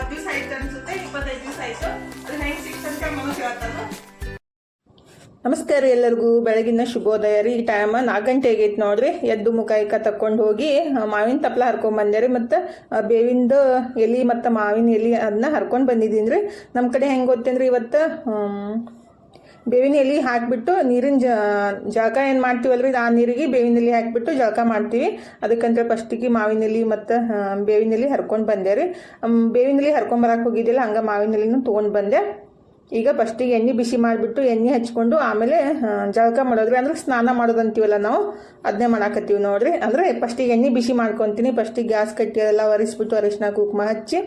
ಇಪ್ಪತ್ತು ದಿವಸ ಆಯ್ತು ಅನ್ಸುತ್ತೆ, ಇಪ್ಪತ್ತೈದು ದಿವಸ ಆಯ್ತು. ಅದು ಹೆಂಗೆ ನಮಸ್ಕಾರ ಎಲ್ಲರಿಗೂ. ಬೆಳಗಿನ ಶುಭೋದಯ ರೀ ಈ ಟೈಮ್ ನಾಲ್ಕು ಗಂಟೆ ಆಗೈತೆ ನೋಡ್ರಿ. ಎದ್ದು ಮುಖ ಇಕ್ಕ ತಕೊಂಡು ಹೋಗಿ ಮಾವಿನ ತಪ್ಲ ಹರ್ಕೊಂಡ್ ರೀ ಮತ್ತು ಬೇವಿಂದ ಎಲೆ ಮತ್ತು ಮಾವಿನ ಎಲೆ ಅದನ್ನ ಹರ್ಕೊಂಡು ಬಂದಿದ್ದೀನಿ ರೀ ನಮ್ಮ ಕಡೆ ಹೆಂಗೆ ಗೊತ್ತೇನ್ರಿ ಇವತ್ತು? ಬೇವಿನ ಎಲೆ ಹಾಕಿಬಿಟ್ಟು ನೀರಿನ ಜಳಕ ಏನು ಮಾಡ್ತೀವಲ್ರಿ? ಆ ನೀರಿಗೆ ಬೇವಿನ ಎಲೆ ಹಾಕಿಬಿಟ್ಟು ಜಳಕ ಮಾಡ್ತೀವಿ. ಅದಕ್ಕಂತ ಫಸ್ಟಿಗೆ ಮಾವಿನ ಎಲೆ ಮತ್ತು ಬೇವಿನ ಎಲೆ ಹರ್ಕೊಂಡು ಬಂದೆ ರೀ. ಬೇವಿನ ಎಲೆ ಹರ್ಕೊಂಬರಕ್ಕೆ ಹೋಗಿದ್ದಿಲ್ಲ, ಹಂಗೆ ಮಾವಿನ ಎಲೆನೂ ತೊಗೊಂಡು ಬಂದೆ. ಈಗ ಫಸ್ಟಿಗೆ ಎಣ್ಣೆ ಬಿಸಿ ಮಾಡಿಬಿಟ್ಟು ಎಣ್ಣೆ ಹಚ್ಕೊಂಡು ಆಮೇಲೆ ಜಳಕ ಮಾಡೋದ್ರಿ. ಅಂದ್ರೆ ಸ್ನಾನ ಮಾಡೋದು ಅಂತೀವಲ್ಲ ನಾವು ಅದನ್ನೇ ಮಾಡಾಕತ್ತೀವಿ ನೋಡ್ರಿ. ಅಂದ್ರೆ ಫಸ್ಟಿಗೆ ಎಣ್ಣೆ ಬಿಸಿ ಮಾಡ್ಕೊತೀನಿ. ಫಸ್ಟಿಗೆ ಗ್ಯಾಸ್ ಕಟ್ಟಿ ಅದೆಲ್ಲ ಒರೆಸ್ಬಿಟ್ಟು ಅರಿಶಿನ ಕುಂಕುಮ ಹಚ್ಚಿ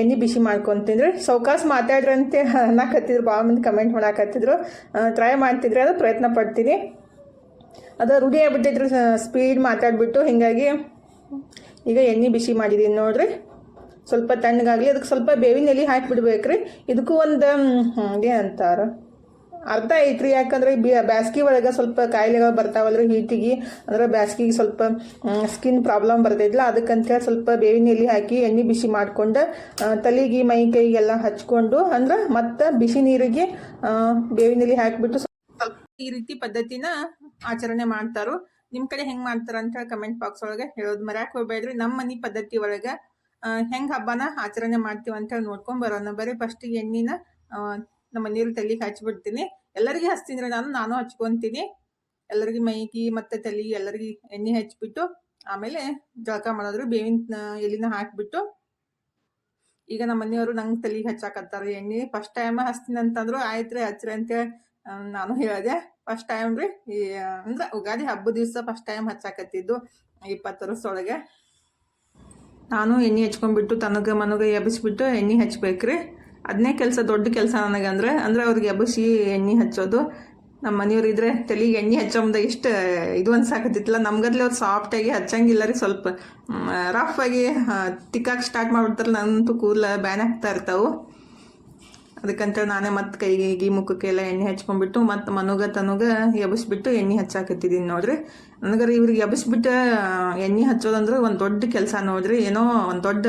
ಎಣ್ಣೆ ಬಿಸಿ ಮಾಡ್ಕೊತೀನಿ ರೀ ಸೌಕಾಸ್ ಮಾತಾಡ್ರಂತೆ ಅನ್ನಕತ್ತಿದ್ರು ಭಾಳ ಮಂದಿ ಕಮೆಂಟ್ ಮಾಡಾಕತ್ತಿದ್ರು. ಟ್ರೈ ಮಾಡ್ತಿದ್ರೆ ಅದು ಪ್ರಯತ್ನ ಪಡ್ತೀನಿ. ಅದು ರೂಢಿ ಆಗಿಬಿಟ್ಟಿದ್ರು ಸ್ಪೀಡ್ ಮಾತಾಡ್ಬಿಟ್ಟು. ಹೀಗಾಗಿ ಈಗ ಎಣ್ಣೆ ಬಿಸಿ ಮಾಡಿದ್ದೀನಿ ನೋಡ್ರಿ. ಸ್ವಲ್ಪ ತಣ್ಣಗಾಗಲಿ ಅದಕ್ಕೆ ಸ್ವಲ್ಪ ಬೇವಿನ ಎಲೆ ಹಾಕಿಬಿಡ್ಬೇಕ್ರಿ. ಇದಕ್ಕೂ ಒಂದು ಏನಂತಾರ? ಅರ್ಧ ಐತ್ರಿ, ಯಾಕಂದ್ರೆ ಬಿ ಬ್ಯಾಸ್ಗಿ ಒಳಗೆ ಸ್ವಲ್ಪ ಕಾಯಿಲೆಗಳು ಬರ್ತಾವಲ್ರಿ ಹೀಟಿಗೆ. ಅಂದ್ರೆ ಬ್ಯಾಸ್ಗಿಗೆ ಸ್ವಲ್ಪ ಸ್ಕಿನ್ ಪ್ರಾಬ್ಲಮ್ ಬರ್ತೈತಿಲ್ಲ ಅದಕ್ಕಂತೇಳಿ ಸ್ವಲ್ಪ ಬೇವಿನ ಎಲೆ ಹಾಕಿ ಎಣ್ಣೆ ಬಿಸಿ ಮಾಡ್ಕೊಂಡು ತಲೆಗೆ, ಮೈ ಕೈಗೆಲ್ಲ ಹಚ್ಕೊಂಡು, ಅಂದ್ರೆ ಮತ್ತೆ ಬಿಸಿ ನೀರಿಗೆ ಬೇವಿನ ಎಲೆ ಹಾಕಿಬಿಟ್ಟು ಸ್ವಲ್ಪ ಈ ರೀತಿ ಪದ್ಧತಿನ ಆಚರಣೆ ಮಾಡ್ತಾರೋ. ನಿಮ್ಮ ಕಡೆ ಹೆಂಗೆ ಮಾಡ್ತಾರ ಅಂತ ಹೇಳಿ ಕಮೆಂಟ್ ಬಾಕ್ಸ್ ಒಳಗೆ ಹೇಳೋದು ಮರ್ಯಾಕೆ ಹೋಗ್ಬೇಡ್ರಿ. ನಮ್ಮ ಮನೆ ಪದ್ಧತಿ ಒಳಗೆ ಹೆಂಗೆ ಹಬ್ಬನ ಆಚರಣೆ ಮಾಡ್ತೀವಿ ಅಂತ ನೋಡ್ಕೊಂಡು ಬರೋಣ. ಬರೀ ಫಸ್ಟಿಗೆ ಎಣ್ಣಿನ ನಮ್ಮ ನೀರು ತಲೆಗೆ ಹಚ್ಚಿಬಿಡ್ತೀನಿ ಎಲ್ಲರಿಗೆ ಹಚ್ತೀನಿ ನಾನು ನಾನು ಹಚ್ಕೊತೀನಿ. ಎಲ್ಲರಿಗೆ ಮೈಗಿ ಮತ್ತೆ ತಲೆ ಎಲ್ಲರಿಗೆ ಎಣ್ಣೆ ಹಚ್ಚಿಬಿಟ್ಟು ಆಮೇಲೆ ಜಳಕ ಮಾಡೋದ್ರು ಬೇವಿನ ಎಲಿನ ಹಾಕ್ಬಿಟ್ಟು, ಈಗ ನಮ್ಮ ಮನೆಯವರು ನಂಗೆ ತಲೆಗೆ ಹಚ್ಚಾಕತ್ತಾರ, ಎಣ್ಣೆ ಫಸ್ಟ್ ಟೈಮ್ ಹಚ್ತೀನಿ ಅಂತಂದ್ರು ಆಯ್ತು ರೀ ಹಚ್ಚಿರಿ ಅಂತೇಳಿ ನಾನು ಹೇಳಿದೆ. ಫಸ್ಟ್ ಟೈಮ್ ರೀ, ಈ ಅಂದ್ರೆ ಉಗಾದಿ ಹಬ್ಬದ ದಿವಸ ಫಸ್ಟ್ ಟೈಮ್ ಹಚ್ಚಾಕತ್ತಿದ್ದು ಇಪ್ಪತ್ತು ವರ್ಷದೊಳಗೆ ನಾನು ಎಣ್ಣೆ ಹಚ್ಕೊಂಡ್ಬಿಟ್ಟು ತನಗೆ ಮನಗೆ ಎಬ್ಬಿಸ್ಬಿಟ್ಟು ಎಣ್ಣೆ ಹಚ್ಬೇಕ್ರಿ. ಅದನ್ನೇ ಕೆಲಸ, ದೊಡ್ಡ ಕೆಲಸ ನನಗೆ ಅಂದರೆ ಅಂದರೆ ಅವ್ರಿಗೆ ಎಬ್ಬಿಸಿ ಎಣ್ಣೆ ಹಚ್ಚೋದು. ನಮ್ಮ ಮನೆಯವ್ರು ಇದ್ರೆ ತಲೆಗೆ ಎಣ್ಣೆ ಹಚ್ಚೋಮ್ದ ಇಷ್ಟು ಇದು ಅನ್ಸಾಕತ್ತಿತ್ತಲ್ಲ, ನಮ್ಗದ್ಲೆ ಅವ್ರು ಸಾಫ್ಟಾಗಿ ಹಚ್ಚಂಗಿಲ್ಲ ರೀ ಸ್ವಲ್ಪ. ರಫ್ ಆಗಿ ತಿಕ್ಕಾಗಿ ಸ್ಟಾರ್ಟ್ ಮಾಡ್ಬಿಡ್ತಾರೆ ನಂತೂ ಕೂದಲ ಬ್ಯಾನ್ ಆಗ್ತಾ ಇರ್ತಾವೆ. ಅದಕ್ಕಂತೇಳಿ ನಾನೇ ಮತ್ತೆ ಕೈಗೆ ಮುಖಕ್ಕೆಲ್ಲ ಎಣ್ಣೆ ಹಚ್ಕೊಂಡ್ಬಿಟ್ಟು, ಮತ್ತು ಮನುಗ ತನುಗ ಎಬ್ಬಿಸ್ಬಿಟ್ಟು ಎಣ್ಣೆ ಹಚ್ಚಾಕತ್ತಿದ್ದೀನಿ ನೋಡ್ರಿ. ನನಗರ ಇವ್ರಿಗೆ ಎಬ್ಬಿಸ್ಬಿಟ್ಟು ಎಣ್ಣೆ ಹಚ್ಚೋದಂದ್ರೆ ಒಂದು ದೊಡ್ಡ ಕೆಲಸ ನೋಡ್ರಿ. ಏನೋ ಒಂದು ದೊಡ್ಡ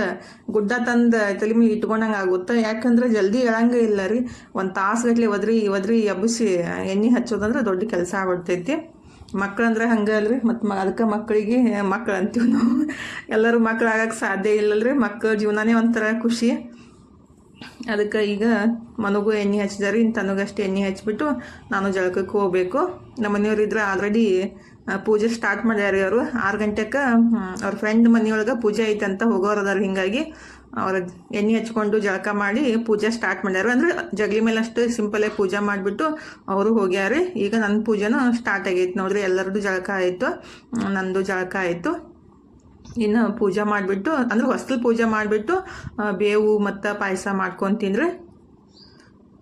ಗುಡ್ಡ ತಂದು ತಲೆ ಮೇಲೆ ಇಟ್ಕೊಂಡಂಗೆ ಆಗುತ್ತೆ? ಯಾಕಂದ್ರೆ ಜಲ್ದಿ ಹೇಳಂಗೆ ಇಲ್ಲ ರೀ ಒಂದು ತಾಸುಗಟ್ಲೆ ಒದ್ರಿ ಒದ್ರಿ, ಎಬ್ಬಿಸಿ ಎಣ್ಣೆ ಹಚ್ಚೋದಂದ್ರೆ ದೊಡ್ಡ ಕೆಲಸ ಆಗ್ಬಿಡ್ತೈತಿ. ಮಕ್ಕಳಂದ್ರೆ ಹಂಗೆ ಅಲ್ರಿ. ಮತ್ತು ಮ, ಅದಕ್ಕೆ ಮಕ್ಕಳಿಗೆ ಮಕ್ಕಳು ಅಂತೀವಿ ನಾವು. ಎಲ್ಲರೂ ಮಕ್ಳು ಆಗಕ್ಕೆ ಸಾಧ್ಯ ಇಲ್ಲಲ್ರಿ. ಮಕ್ಕಳ ಜೀವನನೇ ಒಂಥರ ಖುಷಿ. ಅದಕ್ಕೆ ಈಗ ಮನಗೂ ಎಣ್ಣೆ ಹಚ್ಚಿದಾರೆ ಇನ್ನು ತನಗಷ್ಟು ಎಣ್ಣೆ ಹಚ್ಚಿಬಿಟ್ಟು ನಾನು ಜಳಕಕ್ಕೆ ಹೋಗ್ಬೇಕು. ನಮ್ಮ ಮನೆಯವ್ರು ಆಲ್ರೆಡಿ ಪೂಜೆ ಸ್ಟಾರ್ಟ್ ಮಾಡ್ಯಾರ ಅವರು ಆರು ಗಂಟೆಗೆ ಅವ್ರ ಫ್ರೆಂಡ್ ಮನೆಯೊಳಗೆ ಪೂಜೆ ಐತೆ ಅಂತ ಅದಾರ ಹಿಂಗಾಗಿ ಅವ್ರ ಎಣ್ಣೆ ಹಚ್ಕೊಂಡು ಜಳಕ ಮಾಡಿ ಪೂಜೆ ಸ್ಟಾರ್ಟ್ ಮಾಡ್ಯಾರ. ಅಂದ್ರೆ ಜಗಲಿ ಮೇಲೆ ಅಷ್ಟು ಸಿಂಪಲಾಗಿ ಪೂಜೆ ಮಾಡಿಬಿಟ್ಟು ಅವರು ಹೋಗ್ಯಾರ. ಈಗ ನನ್ನ ಪೂಜೆನೂ ಸ್ಟಾರ್ಟ್ ಆಗೈತೆ ನೋಡ್ರಿ. ಎಲ್ಲರದು ಜಳಕ ಆಯಿತು. ನಂದು ಜಳಕ ಆಯಿತು. ಇನ್ನು ಪೂಜೆ ಮಾಡಿಬಿಟ್ಟು, ಅಂದ್ರೆ ಹೊಸ್ಲು ಪೂಜೆ ಮಾಡಿಬಿಟ್ಟು ಬೇವು ಮತ್ತು ಪಾಯಸ ಮಾಡ್ಕೊತೀನಿ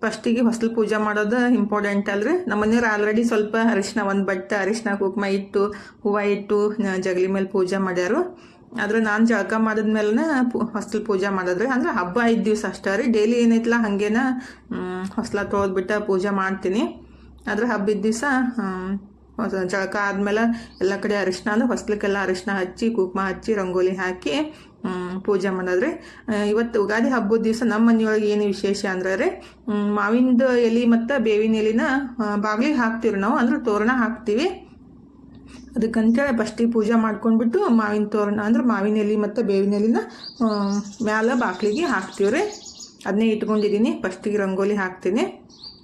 ಫಸ್ಟಿಗೆ ಹೊಸ್ಲು ಪೂಜೆ ಮಾಡೋದು ಇಂಪಾರ್ಟೆಂಟ್ ಅಲ್ರಿ. ನಮ್ಮ ಮನೆಯವ್ರು ಆಲ್ರೆಡಿ ಸ್ವಲ್ಪ ಅರಿಶಿನ ಒಂದು ಬಟ್ಟೆ ಅರಿಶಿನ ಕುಕ್ಮ ಇಟ್ಟು, ಹೂವು ಇಟ್ಟು ಜಗಲಿ ಮೇಲೆ ಪೂಜೆ ಮಾಡ್ಯಾರು. ಆದ್ರೆ ನಾನು ಜಳಕ ಮಾಡಿದ್ಮೇಲೆ ಹೊಸ್ಲು ಪೂಜೆ ಮಾಡಿದ್ರಿ. ಅಂದ್ರೆ ಹಬ್ಬ ಐದು ದಿವಸ ಅಷ್ಟೇ ರೀ. ಡೈಲಿ ಏನೈತಲ್ಲ ಹಾಗೇನ ಹೊಸ್ಲ ತೊಳೆದ್ಬಿಟ್ಟು ಪೂಜೆ ಮಾಡ್ತೀನಿ. ಆದ್ರೆ ಹಬ್ಬದ ದಿವಸ ಜಳಕ ಆದಮೇಲೆ ಎಲ್ಲ ಕಡೆ ಅರಿಶಿನ ಅಂದ್ರೆ ಹೊಸ್ಲಕ್ಕೆಲ್ಲ ಅರಿಶಿನ ಹಚ್ಚಿ, ಕುಕ್ಮ ಹಚ್ಚಿ, ರಂಗೋಲಿ ಹಾಕಿ ಪೂಜೆ ಮಾಡೋದ್ರೆ ಇವತ್ತು ಯುಗಾದಿ ಹಬ್ಬದ ದಿವಸ ನಮ್ಮ ಮನೆಯೊಳಗೆ ಏನು ವಿಶೇಷ ಅಂದ್ರೆ ರೀ ಮಾವಿಂದ ಎಲೆ ಮತ್ತು ಬೇವಿನ ಎಲಿನ ಬಾಗಿಲಿಗೆ ಹಾಕ್ತೀವಿ ನಾವು, ಅಂದ್ರೆ ತೋರಣ ಹಾಕ್ತೀವಿ. ಅದಕ್ಕಂತೇಳಿ ಫಸ್ಟಿಗೆ ಪೂಜೆ ಮಾಡ್ಕೊಂಡ್ಬಿಟ್ಟು ಮಾವಿನ ತೋರಣ, ಅಂದ್ರೆ ಮಾವಿನ ಎಲೆ ಮತ್ತು ಬೇವಿನ ಎಲಿನ ಮ್ಯಾಲ ಬಾಗಿಲಿಗೆ ಹಾಕ್ತೀವಿ ರೀ ಅದನ್ನೇ ಇಟ್ಕೊಂಡಿದ್ದೀನಿ, ಫಸ್ಟಿಗೆ ರಂಗೋಲಿ ಹಾಕ್ತೀನಿ.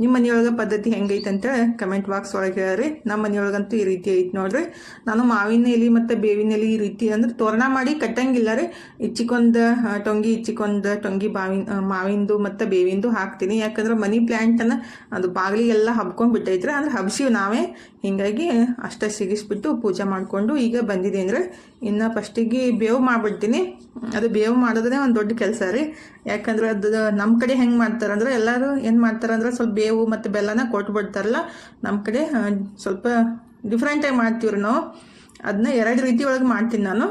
ನಿಮ್ಮ ಮನೆಯೊಳಗೆ ಪದ್ಧತಿ ಹೆಂಗೈತೆ ಅಂತ ಕಮೆಂಟ್ ಬಾಕ್ಸ್ ಒಳಗೆ ಹೇಳ್ರಿ. ನಮ್ಮ ಮನೆಯೊಳಗಂತೂ ಈ ರೀತಿ ಐತೆ ನೋಡ್ರಿ. ನಾನು ಮಾವಿನ ಎಲೆ ಮತ್ತು ಬೇವಿನ ಎಲೆ ಈ ರೀತಿ ಅಂದ್ರೆ ತೋರಣ ಮಾಡಿ ಕಟ್ಟಂಗಿಲ್ಲ ರೀ. ಇಚ್ಚಿಕೊಂದು ಟೊಂಗಿ ಇಚ್ಚಿಕೊಂದು ಟೊಂಗಿ ಬಾವಿನ ಮಾವಿಂದು ಮತ್ತು ಬೇವಿಂದು ಹಾಕ್ತೀನಿ. ಯಾಕಂದ್ರೆ ಮನಿ ಪ್ಲ್ಯಾಂಟನ್ನು ಅದು ಬಾಗಿಲಿಗೆಲ್ಲ ಹಬ್ಕೊಂಡ್ಬಿಟ್ಟೈತ್ರಿ ಅಂದ್ರೆ ಹಬ್ಸಿವಿ ನಾವೇ. ಹಿಂಗಾಗಿ ಅಷ್ಟೇ ಸಿಗಿಸ್ಬಿಟ್ಟು ಪೂಜೆ ಮಾಡಿಕೊಂಡು ಈಗ ಬಂದಿದೆ ಅಂದ್ರೆ ಇನ್ನು ಫಸ್ಟಿಗೆ ಬೇವು ಮಾಡಿಬಿಡ್ತೀನಿ. ಅದು ಬೇವು ಮಾಡೋದೇ ಒಂದು ದೊಡ್ಡ ಕೆಲಸ ರೀ. ಯಾಕಂದ್ರೆ ಅದು ನಮ್ಮ ಕಡೆ ಹೆಂಗೆ ಮಾಡ್ತಾರಂದ್ರೆ ಎಲ್ಲರೂ ಏನು ಮಾಡ್ತಾರಂದ್ರೆ ಸ್ವಲ್ಪ ಬೇವು ಮತ್ತು ಬೆಲ್ಲನ ಕೊಟ್ಬಿಡ್ತಾರಲ್ಲ ನಮ್ಮ ಕಡೆ ಸ್ವಲ್ಪ ಡಿಫ್ರೆಂಟಾಗಿ ಮಾಡ್ತೀವ್ರಿ ನಾವು. ಅದನ್ನ ಎರಡು ರೀತಿ ಒಳಗೆ ಮಾಡ್ತೀನಿ ನಾನು.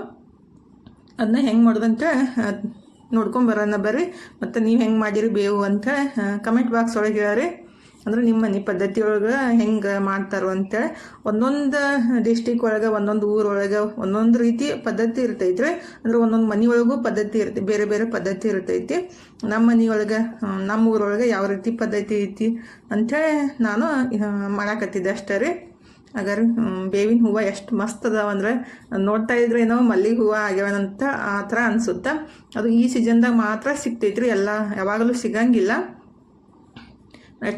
ಅದನ್ನ ಹೆಂಗೆ ಮಾಡೋದಂತ ನೋಡ್ಕೊಂಬರೋಣ ಬರ್ರಿ. ಮತ್ತು ನೀವು ಹೆಂಗೆ ಮಾಡಿರಿ ಬೇವು ಅಂತ ಕಮೆಂಟ್ ಬಾಕ್ಸ್ ಒಳಗೆ ಹೇಳ್ರಿ. ಅಂದ್ರೆ ನಿಮ್ಮ ಮನೆ ಪದ್ಧತಿ ಒಳಗೆ ಹೆಂಗೆ ಮಾಡ್ತಾರೋ ಅಂತೇಳಿ ಒಂದೊಂದು ಡಿಸ್ಟಿಕ್ ಒಳಗೆ, ಒಂದೊಂದು ಊರೊಳಗೆ ಒಂದೊಂದು ರೀತಿ ಪದ್ಧತಿ ಇರ್ತೈತ್ರಿ. ಅಂದ್ರೆ ಒಂದೊಂದು ಮನೆ ಒಳಗೂ ಪದ್ಧತಿ ಇರ್ತೈತಿ ಬೇರೆ ಬೇರೆ ಪದ್ಧತಿ ಇರ್ತೈತಿ. ನಮ್ಮ ಮನೆಯೊಳಗೆ ನಮ್ಮ ಊರೊಳಗೆ ಯಾವ ರೀತಿ ಪದ್ಧತಿ ಐತಿ ಅಂಥೇಳಿ ನಾನು ಮಾಡಾಕತ್ತಿದ್ದೆ ಅಷ್ಟೇ ರೀ. ಹಾಗಾದ್ರೆ ಬೇವಿನ ಹೂವು ಎಷ್ಟು ಮಸ್ತ್ ಅದಾವ ಅಂದ್ರೆ ನೋಡ್ತಾ ಇದ್ರೆ ಏನೋ ಮಲ್ಲಿಗೆ ಹೂವು ಆಗ್ಯಾವನಂತ ಆ ಥರ ಅನ್ಸುತ್ತೆ. ಅದು ಈ ಸೀಸನ್ದಾಗ ಮಾತ್ರ ಸಿಗ್ತೈತ್ರಿ, ಎಲ್ಲ ಯಾವಾಗಲೂ ಸಿಗಂಗಿಲ್ಲ.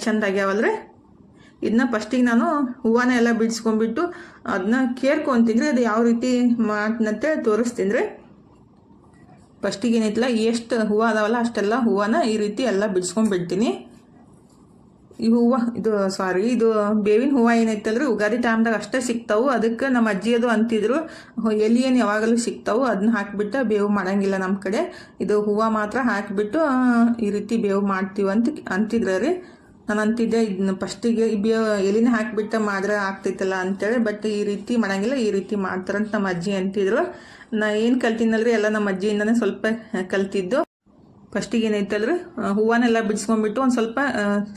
ಚಂದ ಆಗ್ಯಾವಲ್ರಿ? ಇದನ್ನ ಫಸ್ಟಿಗೆ ನಾನು ಹೂವನ ಎಲ್ಲ ಬಿಡಿಸ್ಕೊಂಡ್ಬಿಟ್ಟು ಅದನ್ನ ಕೇರ್ಕೊಂತೀನಿ ಅದು ಯಾವ ರೀತಿ ಮಾಡ್ತಂತೆ ತೋರಿಸ್ತೀನಿ ರೀ ಫಸ್ಟಿಗೆ ಏನೈತಿಲ್ಲ ಎಷ್ಟು ಹೂವು ಅದಾವಲ್ಲ, ಅಷ್ಟೆಲ್ಲ ಹೂವನ ಈ ರೀತಿ ಎಲ್ಲ ಬಿಡಿಸ್ಕೊಂಡ್ಬಿಡ್ತೀನಿ ಈ ಹೂವು, ಇದು ಸಾರಿ ಇದು ಬೇವಿನ ಹೂವು ಏನೈತಲ್ರಿ, ಉಗಾದಿ ಟೈಮ್ದಾಗ ಅಷ್ಟೇ ಸಿಗ್ತಾವೆ. ಅದಕ್ಕೆ ನಮ್ಮ ಅಜ್ಜಿ ಅದು ಅಂತಿದ್ರು ಎಲ್ಲಿ ಎಲಿ ಏನು ಯಾವಾಗಲೂ ಸಿಗ್ತಾವೆ ಅದನ್ನ ಹಾಕಿಬಿಟ್ಟು ಬೇವು ಮಾಡೋಂಗಿಲ್ಲ ನಮ್ಮ ಕಡೆ. ಇದು ಹೂವು ಮಾತ್ರ ಹಾಕಿಬಿಟ್ಟು ಈ ರೀತಿ ಬೇವು ಮಾಡ್ತೀವಿ ಅಂತ ಅಂತಿದ್ರು ರೀ ನಾನು ಅಂತಿದ್ದೆ ಇದನ್ನ ಫಸ್ಟಿಗೆ ಬೇವು ಎಲಿನ ಹಾಕಿಬಿಟ್ಟು ಮಾಡಿದ್ರೆ ಆಗ್ತೈತಲ್ಲ ಅಂತೇಳಿ ಬಟ್ ಈ ರೀತಿ ಮಾಡಂಗಿಲ್ಲ, ಈ ರೀತಿ ಮಾಡ್ತಾರಂತ ನಮ್ಮ ಅಜ್ಜಿ ಅಂತಿದ್ರು. ನಾ ಏನು ಕಲ್ತಿನಲ್ರಿ, ಎಲ್ಲ ನಮ್ಮ ಅಜ್ಜಿಯಿಂದನೇ ಸ್ವಲ್ಪ ಕಲ್ತಿದ್ದು. ಫಸ್ಟಿಗೆ ಏನೈತಲ್ರಿ ಹೂವನ್ನೆಲ್ಲ ಬಿಡಿಸ್ಕೊಂಡ್ಬಿಟ್ಟು ಒಂದು ಸ್ವಲ್ಪ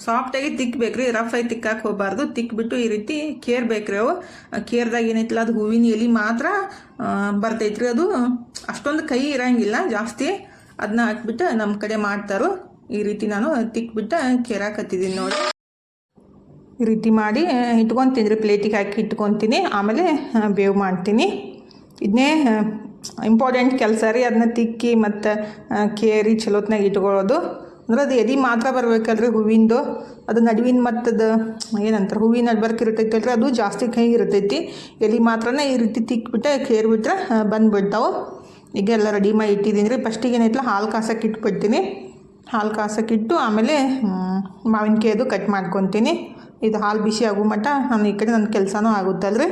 ಸಾಫ್ಟಾಗಿ ತಿಕ್ಬೇಕ್ರಿ ರಫ್ ಆಗಿ ತಿಕ್ಕಾಕೆ ಹೋಗಬಾರ್ದು. ತಿಕ್ಬಿಟ್ಟು ಈ ರೀತಿ ಕೇರ್ಬೇಕ್ರಿ ಅವು. ಕೇರ್ದಾಗ ಏನೈತಲ್ಲ ಅದು ಹೂವಿನ ಎಲೆ ಮಾತ್ರ ಬರ್ತೈತ್ರಿ. ಅದು ಅಷ್ಟೊಂದು ಕೈ ಇರಂಗಿಲ್ಲ, ಜಾಸ್ತಿ. ಅದನ್ನ ಹಾಕ್ಬಿಟ್ಟು ನಮ್ಮ ಕಡೆ ಮಾಡ್ತಾರೋ. ಈ ರೀತಿ ನಾನು ತಿಕ್ಬಿಟ್ಟು ಕೇರಾಕತ್ತಿದ್ದೀನಿ ನೋಡಿ. ಈ ರೀತಿ ಮಾಡಿ ಇಟ್ಕೊತೀನಿ, ಪ್ಲೇಟಿಗೆ ಹಾಕಿ ಇಟ್ಕೊತೀನಿ. ಆಮೇಲೆ ಬೇವು ಮಾಡ್ತೀನಿ. ಇದನ್ನೇ ಇಂಪಾರ್ಟೆಂಟ್ ಕೆಲಸ ರೀ ಅದನ್ನ ತಿಕ್ಕಿ ಮತ್ತು ಕೇರಿ ಚಲೋತ್ನಾಗ ಇಟ್ಕೊಳ್ಳೋದು. ಅಂದ್ರೆ ಅದು ಎದಿ ಮಾತ್ರ ಬರ್ಬೇಕಲ್ರಿ ಹೂವಿಂದು. ಅದು ನಡುವಿನ ಮತ್ತದು, ಏನಂತಾರೆ, ಹೂವಿನ ನಡ್ಬರ್ಕ್ ಇರ್ತೈತಲ್ರಿ, ಅದು ಜಾಸ್ತಿ ಕೈ ಇರ್ತೈತಿ. ಎಲೆ ಮಾತ್ರನೇ ಈ ರೀತಿ ತಿಕ್ಬಿಟ್ಟು ಕೇರ್ಬಿಟ್ರೆ ಬಂದುಬಿಡ್ತಾವೆ. ಈಗ ಎಲ್ಲ ರೆಡಿ ಮಾಡಿ ಇಟ್ಟಿದ್ದೀನಿ ರೀ. ಫಸ್ಟಿಗೆ ಏನೈತಲ್ಲ ಹಾಲು ಕಾಸಕ್ಕೆ ಇಟ್ಬಿಡ್ತೀನಿ ಹಾಲು ಕಾಸಕ್ಕಿಟ್ಟು ಆಮೇಲೆ ಮಾವಿನಕಾಯಿದು ಕಟ್ ಮಾಡ್ಕೊತೀನಿ. ಇದು ಹಾಲು ಬಿಸಿ ಆಗೋ ಮಟ್ಟ ನಾನು ಈ ಕಡೆ ನನ್ನ ಕೆಲಸನೂ ಆಗುತ್ತಲ್ರಿ.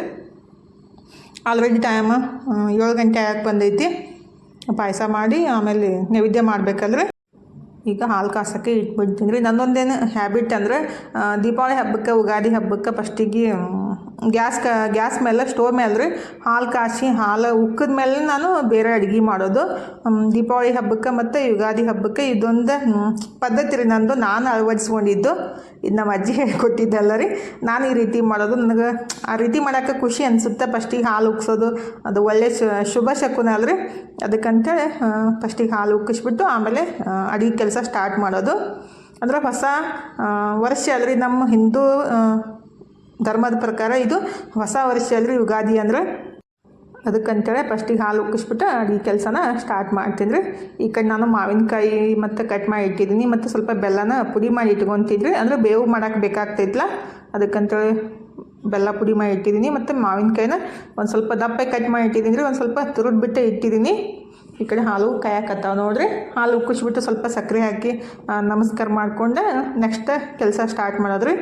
ಆಲ್ರೆಡಿ ಟೈಮ್ ಏಳು ಗಂಟೆ ಆಗಕ್ಕೆ ಬಂದೈತಿ. ಪಾಯಸ ಮಾಡಿ ಆಮೇಲೆ ನೈವೇದ್ಯ ಮಾಡಬೇಕಲ್ರಿ. ಈಗ ಹಾಲು ಕಾಸಕ್ಕೆ ಇಟ್ಬಿಡ್ತೀನಿ ರೀ. ನನ್ನೊಂದೇನು ಹ್ಯಾಬಿಟ್ ಅಂದರೆ ದೀಪಾವಳಿ ಹಬ್ಬಕ್ಕೆ, ಉಗಾದಿ ಹಬ್ಬಕ್ಕೆ ಫಸ್ಟಿಗೆ ಗ್ಯಾಸ್ ಕ, ಗ್ಯಾಸ್ ಮೇಲೆ ಸ್ಟೋವ್ ಮೇಲೆ ರೀ. ಹಾಲು ಕಾಸಿ ಹಾಲು ಉಕ್ಕಿದ ಮೇಲೆ ನಾನು ಬೇರೆ ಅಡುಗೆ ಮಾಡೋದು. ದೀಪಾವಳಿ ಹಬ್ಬಕ್ಕೆ ಮತ್ತು ಯುಗಾದಿ ಹಬ್ಬಕ್ಕೆ ಇದೊಂದು ಪದ್ಧತಿ ರೀ ನಂದು. ನಾನು ಅಳವಡಿಸ್ಕೊಂಡಿದ್ದು. ಇದು ನಮ್ಮ ಅಜ್ಜಿ ಹೇಳ್ಕೊಟ್ಟಿದ್ದಲ್ಲ ರೀ. ನಾನು ಈ ರೀತಿ ಮಾಡೋದು. ನನಗೆ ಆ ರೀತಿ ಮಾಡೋಕ್ಕೆ ಖುಷಿ ಅನಿಸುತ್ತೆ. ಫಸ್ಟಿಗೆ ಹಾಲು ಉಕ್ಸೋದು. ಅದು ಒಳ್ಳೆ ಶುಭ ಶಕುನ ಅಲ್ರಿ. ಅದಕ್ಕಂತೇಳಿ ಫಸ್ಟಿಗೆ ಹಾಲು ಉಕ್ಕಿಸ್ಬಿಟ್ಟು ಆಮೇಲೆ ಅಡುಗೆ ಕೆಲಸ ಸ್ಟಾರ್ಟ್ ಮಾಡೋದು. ಅಂದ್ರೆ ಹೊಸ ವರ್ಷ ಅಲ್ರಿ. ನಮ್ಮ ಹಿಂದೂ ಧರ್ಮದ ಪ್ರಕಾರ ಇದು ಹೊಸ ವರ್ಷ ಅಲ್ರಿ ಯುಗಾದಿ ಅಂದ್ರೆ ಅದಕ್ಕಂತೇಳಿ ಫಸ್ಟಿಗೆ ಹಾಲು ಉಕ್ಕಿಸ್ಬಿಟ್ಟು ಈ ಕೆಲಸನ ಸ್ಟಾರ್ಟ್ ಮಾಡ್ತೀನಿ ರೀ ಈ ಕಡೆ ನಾನು ಮಾವಿನಕಾಯಿ ಮತ್ತು ಕಟ್ ಮಾಡಿ ಇಟ್ಟಿದ್ದೀನಿ ಮತ್ತು ಸ್ವಲ್ಪ ಬೆಲ್ಲನ ಪುಡಿ ಮಾಡಿ ಇಟ್ಕೊತಿದ್ರಿ. ಅಂದರೆ ಬೇವು ಮಾಡೋಕ್ಕೆ ಬೇಕಾಗ್ತೈತ್ಲ ಅದಕ್ಕಂತೇಳಿ ಬೆಲ್ಲ ಪುಡಿ ಮಾಡಿ ಇಟ್ಟಿದ್ದೀನಿ ಮತ್ತು ಮಾವಿನಕಾಯಿನ ಒಂದು ಸ್ವಲ್ಪ ದಪ್ಪ ಕಟ್ ಮಾಡಿ ಇಟ್ಟಿದ್ದೀನಿ. ರೀ ಒಂದು ಸ್ವಲ್ಪ ತುರಿದ್ಬಿಟ್ಟು ಇಟ್ಟಿದ್ದೀನಿ. ಈ ಕಡೆ ಹಾಲು ಕಾಯಕತ್ತಾವ ನೋಡ್ರಿ. ಹಾಲು ಉಕ್ಕಿಸ್ಬಿಟ್ಟು ಸ್ವಲ್ಪ ಸಕ್ಕರೆ ಹಾಕಿ ನಮಸ್ಕಾರ ಮಾಡಿಕೊಂಡು ನೆಕ್ಸ್ಟ್ ಕೆಲಸ ಸ್ಟಾರ್ಟ್ ಮಾಡೋದ್ರಿ.